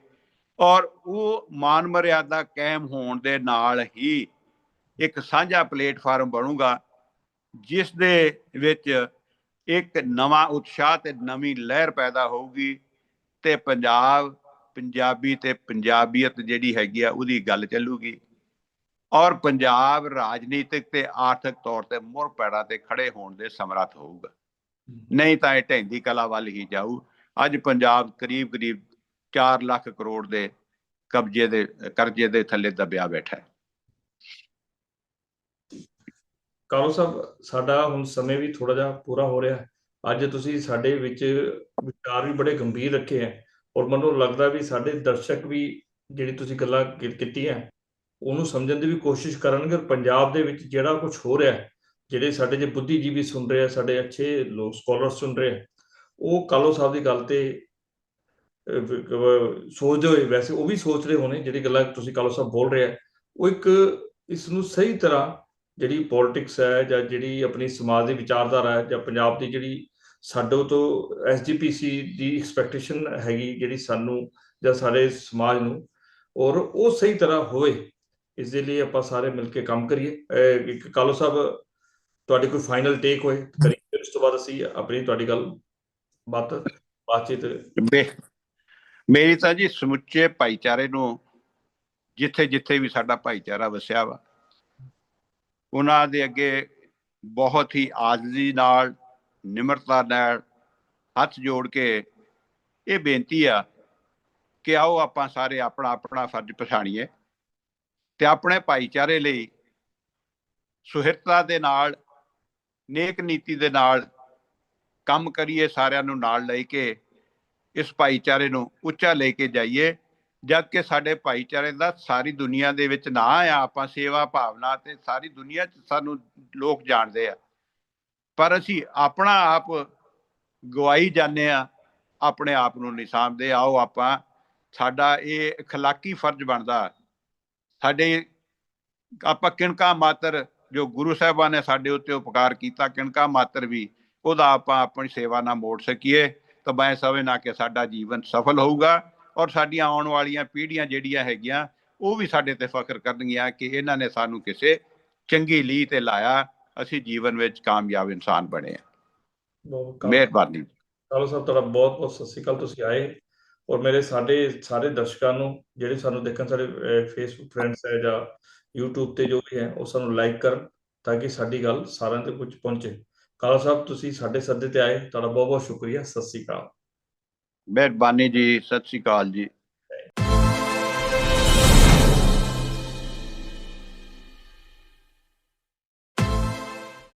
ਔਰ ਉਹ ਮਾਨ ਮਰਿਆਦਾ ਕਾਇਮ ਹੋਣ ਦੇ ਨਾਲ ਹੀ ਇੱਕ ਸਾਂਝਾ ਪਲੇਟਫਾਰਮ ਬਣੂਗਾ ਜਿਸ ਦੇ ਵਿੱਚ ਇੱਕ ਨਵਾਂ ਉਤਸ਼ਾਹ ਤੇ ਨਵੀਂ ਲਹਿਰ ਪੈਦਾ ਹੋਊਗੀ ਤੇ ਪੰਜਾਬ, ਪੰਜਾਬੀ ਤੇ ਪੰਜਾਬੀਅਤ ਜਿਹੜੀ ਹੈਗੀ ਆ ਉਹਦੀ ਗੱਲ ਚੱਲੂਗੀ। ਔਰ ਪੰਜਾਬ ਰਾਜਨੀਤਿਕ ਤੇ ਆਰਥਿਕ ਤੌਰ ਤੇ ਮੁੜ ਪੈੜਾਂ ਤੇ ਖੜੇ ਹੋਣ ਦੇ ਸਮਰੱਥ ਹੋਊਗਾ। ਹੂੰ, ਨਹੀਂ ਤਾਂ ਇਹ ਢਹਿੰਦੀ ਕਲਾ ਵੱਲ ਹੀ ਜਾਊ। ਅੱਜ ਪੰਜਾਬ ਕਰੀਬ ਕਰੀਬ 4 ਲੱਖ ਕਰੋੜ ਦੇ ਕਬਜ਼ੇ ਦੇ ਕਰਜ਼ੇ ਦੇ ਥੱਲੇ ਦਬਿਆ ਬੈਠਾ ਹੈ। ਕਾਲੋ ਸਾਹਿਬ ਸਾਡਾ ਹੁਣ ਸਮੇਂ ਵੀ ਥੋੜਾ ਜਿਹਾ ਪੂਰਾ ਹੋ ਰਿਹਾ ਹੈ। ਅੱਜ ਤੁਸੀਂ ਸਾਡੇ ਵਿੱਚ ਵਿਚਾਰ ਵੀ ਬੜੇ ਗੰਭੀਰ ਰੱਖੇ ਹੈ। ਔਰ ਮੈਨੂੰ ਲੱਗਦਾ ਵੀ ਸਾਡੇ ਦਰਸ਼ਕ ਵੀ ਜਿਹੜੀ ਤੁਸੀਂ ਗੱਲਾਂ ਕੀ- ਕੀਤੀਆਂ ਉਹਨੂੰ ਸਮਝਣ ਦੀ ਵੀ ਕੋਸ਼ਿਸ਼ ਕਰਨਗੇ ਔਰ ਪੰਜਾਬ ਦੇ ਵਿੱਚ ਜਿਹੜਾ ਕੁਝ ਹੋ ਰਿਹਾ ਜਿਹੜੇ ਸਾਡੇ ਜੇ ਬੁੱਧੀਜੀਵੀ ਸੁਣ ਰਹੇ ਆ, ਸਾਡੇ ਅੱਛੇ ਲੋਕ ਸਕਾਲਰ ਸੁਣ ਰਹੇ ਆ, ਉਹ ਕਾਲੋ ਸਾਹਿਬ ਦੀ ਗੱਲ ਤੇ ਸੋਚਦੇ ਹੋਏ, ਵੈਸੇ ਉਹ ਵੀ ਸੋਚ ਰਹੇ ਹੋਣੇ, ਜਿਹੜੀ ਗੱਲਾਂ ਤੁਸੀਂ ਕਾਲੋ ਸਾਹਿਬ ਬੋਲ ਰਹੇ ਆ, ਉਹ ਇੱਕ ਇਸ ਨੂੰ ਸਹੀ ਤਰ੍ਹਾਂ ਜਿਹੜੀ ਪੋਲਿਟਿਕਸ ਹੈ ਜਾਂ ਜਿਹੜੀ ਆਪਣੀ ਸਮਾਜ ਦੀ ਵਿਚਾਰਧਾਰਾ ਹੈ ਜਾਂ ਪੰਜਾਬ ਦੀ ਜਿਹੜੀ ਸਾਡੇ ਤੋਂ ਐਸਜੀਪੀਸੀ ਦੀ ਐਕਸਪੈਕਟੇਸ਼ਨ ਹੈਗੀ ਜਿਹੜੀ ਸਾਨੂੰ ਜਾਂ ਸਾਡੇ ਸਮਾਜ ਨੂੰ, ਔਰ ਉਹ ਸਹੀ ਤਰ੍ਹਾਂ ਹੋਵੇ ਇਸ ਦੇ ਲਈ ਆਪਾਂ ਸਾਰੇ ਮਿਲ ਕੇ ਕੰਮ ਕਰੀਏ। ਕਾਲੋ ਸਾਹਿਬ ਤੁਹਾਡੀ ਕੋਈ ਫਾਈਨਲ ਟੇਕ ਹੋਏ? ਕਰੀਏ ਉਸ ਤੋਂ ਬਾਅਦ ਅਸੀਂ ਆਪਣੀ ਤੁਹਾਡੀ ਗੱਲ ਬਾਤ ਬਾਤਚੀਤ। ਮੇਰੀ ਤਾਂ ਜੀ ਸਮੁੱਚੇ ਭਾਈਚਾਰੇ ਨੂੰ ਜਿੱਥੇ ਜਿੱਥੇ ਵੀ ਸਾਡਾ ਭਾਈਚਾਰਾ ਵਸਿਆ ਵਾ ਉਹਨਾਂ ਦੇ ਅੱਗੇ ਬਹੁਤ ਹੀ ਆਜ਼ਦੀ ਨਾਲ ਨਿਮਰਤਾ ਨਾਲ ਹੱਥ ਜੋੜ ਕੇ ਇਹ ਬੇਨਤੀ ਆ ਕਿ ਆਓ ਆਪਾਂ ਸਾਰੇ ਆਪਣਾ ਆਪਣਾ ਫਰਜ਼ ਪਛਾਣੀਏ। ਤੇ ਆਪਣੇ ਭਾਈਚਾਰੇ ਲਈ ਸੁਹਿਰਦਤਾ ਦੇ ਨਾਲ ਨੇਕ ਨੀਤੀ ਦੇ ਨਾਲ ਕੰਮ ਕਰੀਏ ਸਾਰਿਆਂ ਨੂੰ ਨਾਲ ਲੈ ਕੇ ਇਸ ਭਾਈਚਾਰੇ ਨੂੰ ਉੱਚਾ ਲੈ ਕੇ ਜਾਈਏ ਜਦ ਕਿ ਸਾਡੇ ਭਾਈਚਾਰੇ ਦਾ ਸਾਰੀ ਦੁਨੀਆ ਦੇ ਵਿੱਚ ਨਾਂ ਆ ਆਪਾਂ ਸੇਵਾ ਭਾਵਨਾ ਤੇ ਸਾਰੀ ਦੁਨੀਆ 'ਚ ਸਾਨੂੰ ਲੋਕ ਜਾਣਦੇ ਆ ਪਰ ਅਸੀਂ ਆਪਣਾ ਆਪ ਗਵਾਈ ਜਾਂਦੇ ਆ ਆਪਣੇ ਆਪ ਨੂੰ ਨਹੀਂ ਸਾਂਭਦੇ ਆਓ ਆਪਾਂ ਸਾਡਾ ਇਹ اخلاقی ਫਰਜ਼ ਬਣਦਾ ਸਾਡੇ ਆਪਾਂ ਕਿਣਕਾ ਮਾਤਰ ਜੋ ਗੁਰੂ ਸਾਹਿਬਾਨ ਨੇ ਸਾਡੇ ਉੱਤੇ ਉਪਕਾਰ ਕੀਤਾ ਕਿਣਕਾ ਮਾਤਰ ਵੀ ਉਹਦਾ ਆਪਾਂ ਆਪਣੀ ਸੇਵਾ ਨਾਲ ਮੋੜ ਸਕੀਏ ਤਾਂ ਮੈਂ ਸਮਝਣਾ ਕਿ ਸਾਡਾ ਜੀਵਨ ਸਫਲ ਹੋਊਗਾ ਔਰ ਸਾਡੀਆਂ ਆਉਣ ਵਾਲੀਆਂ ਪੀੜ੍ਹੀਆਂ ਜਿਹੜੀਆਂ ਹੈਗੀਆਂ ਉਹ ਵੀ ਸਾਡੇ ਤੇ ਫਖਰ ਕਰਨਗੀਆਂ ਕਿ ਇਹਨਾਂ ਨੇ ਸਾਨੂੰ ਕਿਸੇ ਚੰਗੀ ਲੀਹ ਤੇ ਲਾਇਆ ਅਸੀਂ ਜੀਵਨ ਵਿੱਚ ਕਾਮਯਾਬ ਇਨਸਾਨ ਬਣੇ ਆ ਬਹੁਤ ਮਿਹਰਬਾਨੀ। ਕਾਲੋ ਸਾਹਿਬ ਤੁਹਾਡਾ ਬਹੁਤ ਬਹੁਤ ਸਤਿ ਸ਼੍ਰੀ ਅਕਾਲ ਤੁਸੀਂ ਆਏ। ਔਰ ਮੇਰੇ ਸਾਡੇ, ਸਾਰੇ ਦਰਸ਼ਕਾਂ ਨੂੰ, ਜਿਹੜੇ ਸਾਨੂੰ ਦੇਖਣ, ਸਾਡੇ ਫੇਸਬੁੱਕ ਫਰੈਂਡਸ ਹੈ ਜਾਂ YouTube ਤੇ ਜੋ ਵੀ ਹੈ, ਉਹ ਸਾਨੂੰ ਲਾਈਕ ਕਰਨ ਤਾਂ ਕਿ ਸਾਡੀ ਗੱਲ ਸਾਰਿਆਂ ਤੇ ਕੁਝ ਪਹੁੰਚੇ। ਕਾਲਾ ਸਾਹਿਬ, ਤੁਸੀਂ ਸਾਡੇ ਸੱਦੇ ਤੇ ਆਏ। ਤੁਹਾਡਾ ਬਹੁਤ ਬਹੁਤ ਸ਼ੁਕਰੀਆ। ਸਤਿ ਸ਼੍ਰੀ ਅਕਾਲ। ਮਿਹਰਬਾਨੀ ਜੀ, ਸਤਿ ਸ੍ਰੀ ਅਕਾਲ ਜੀ।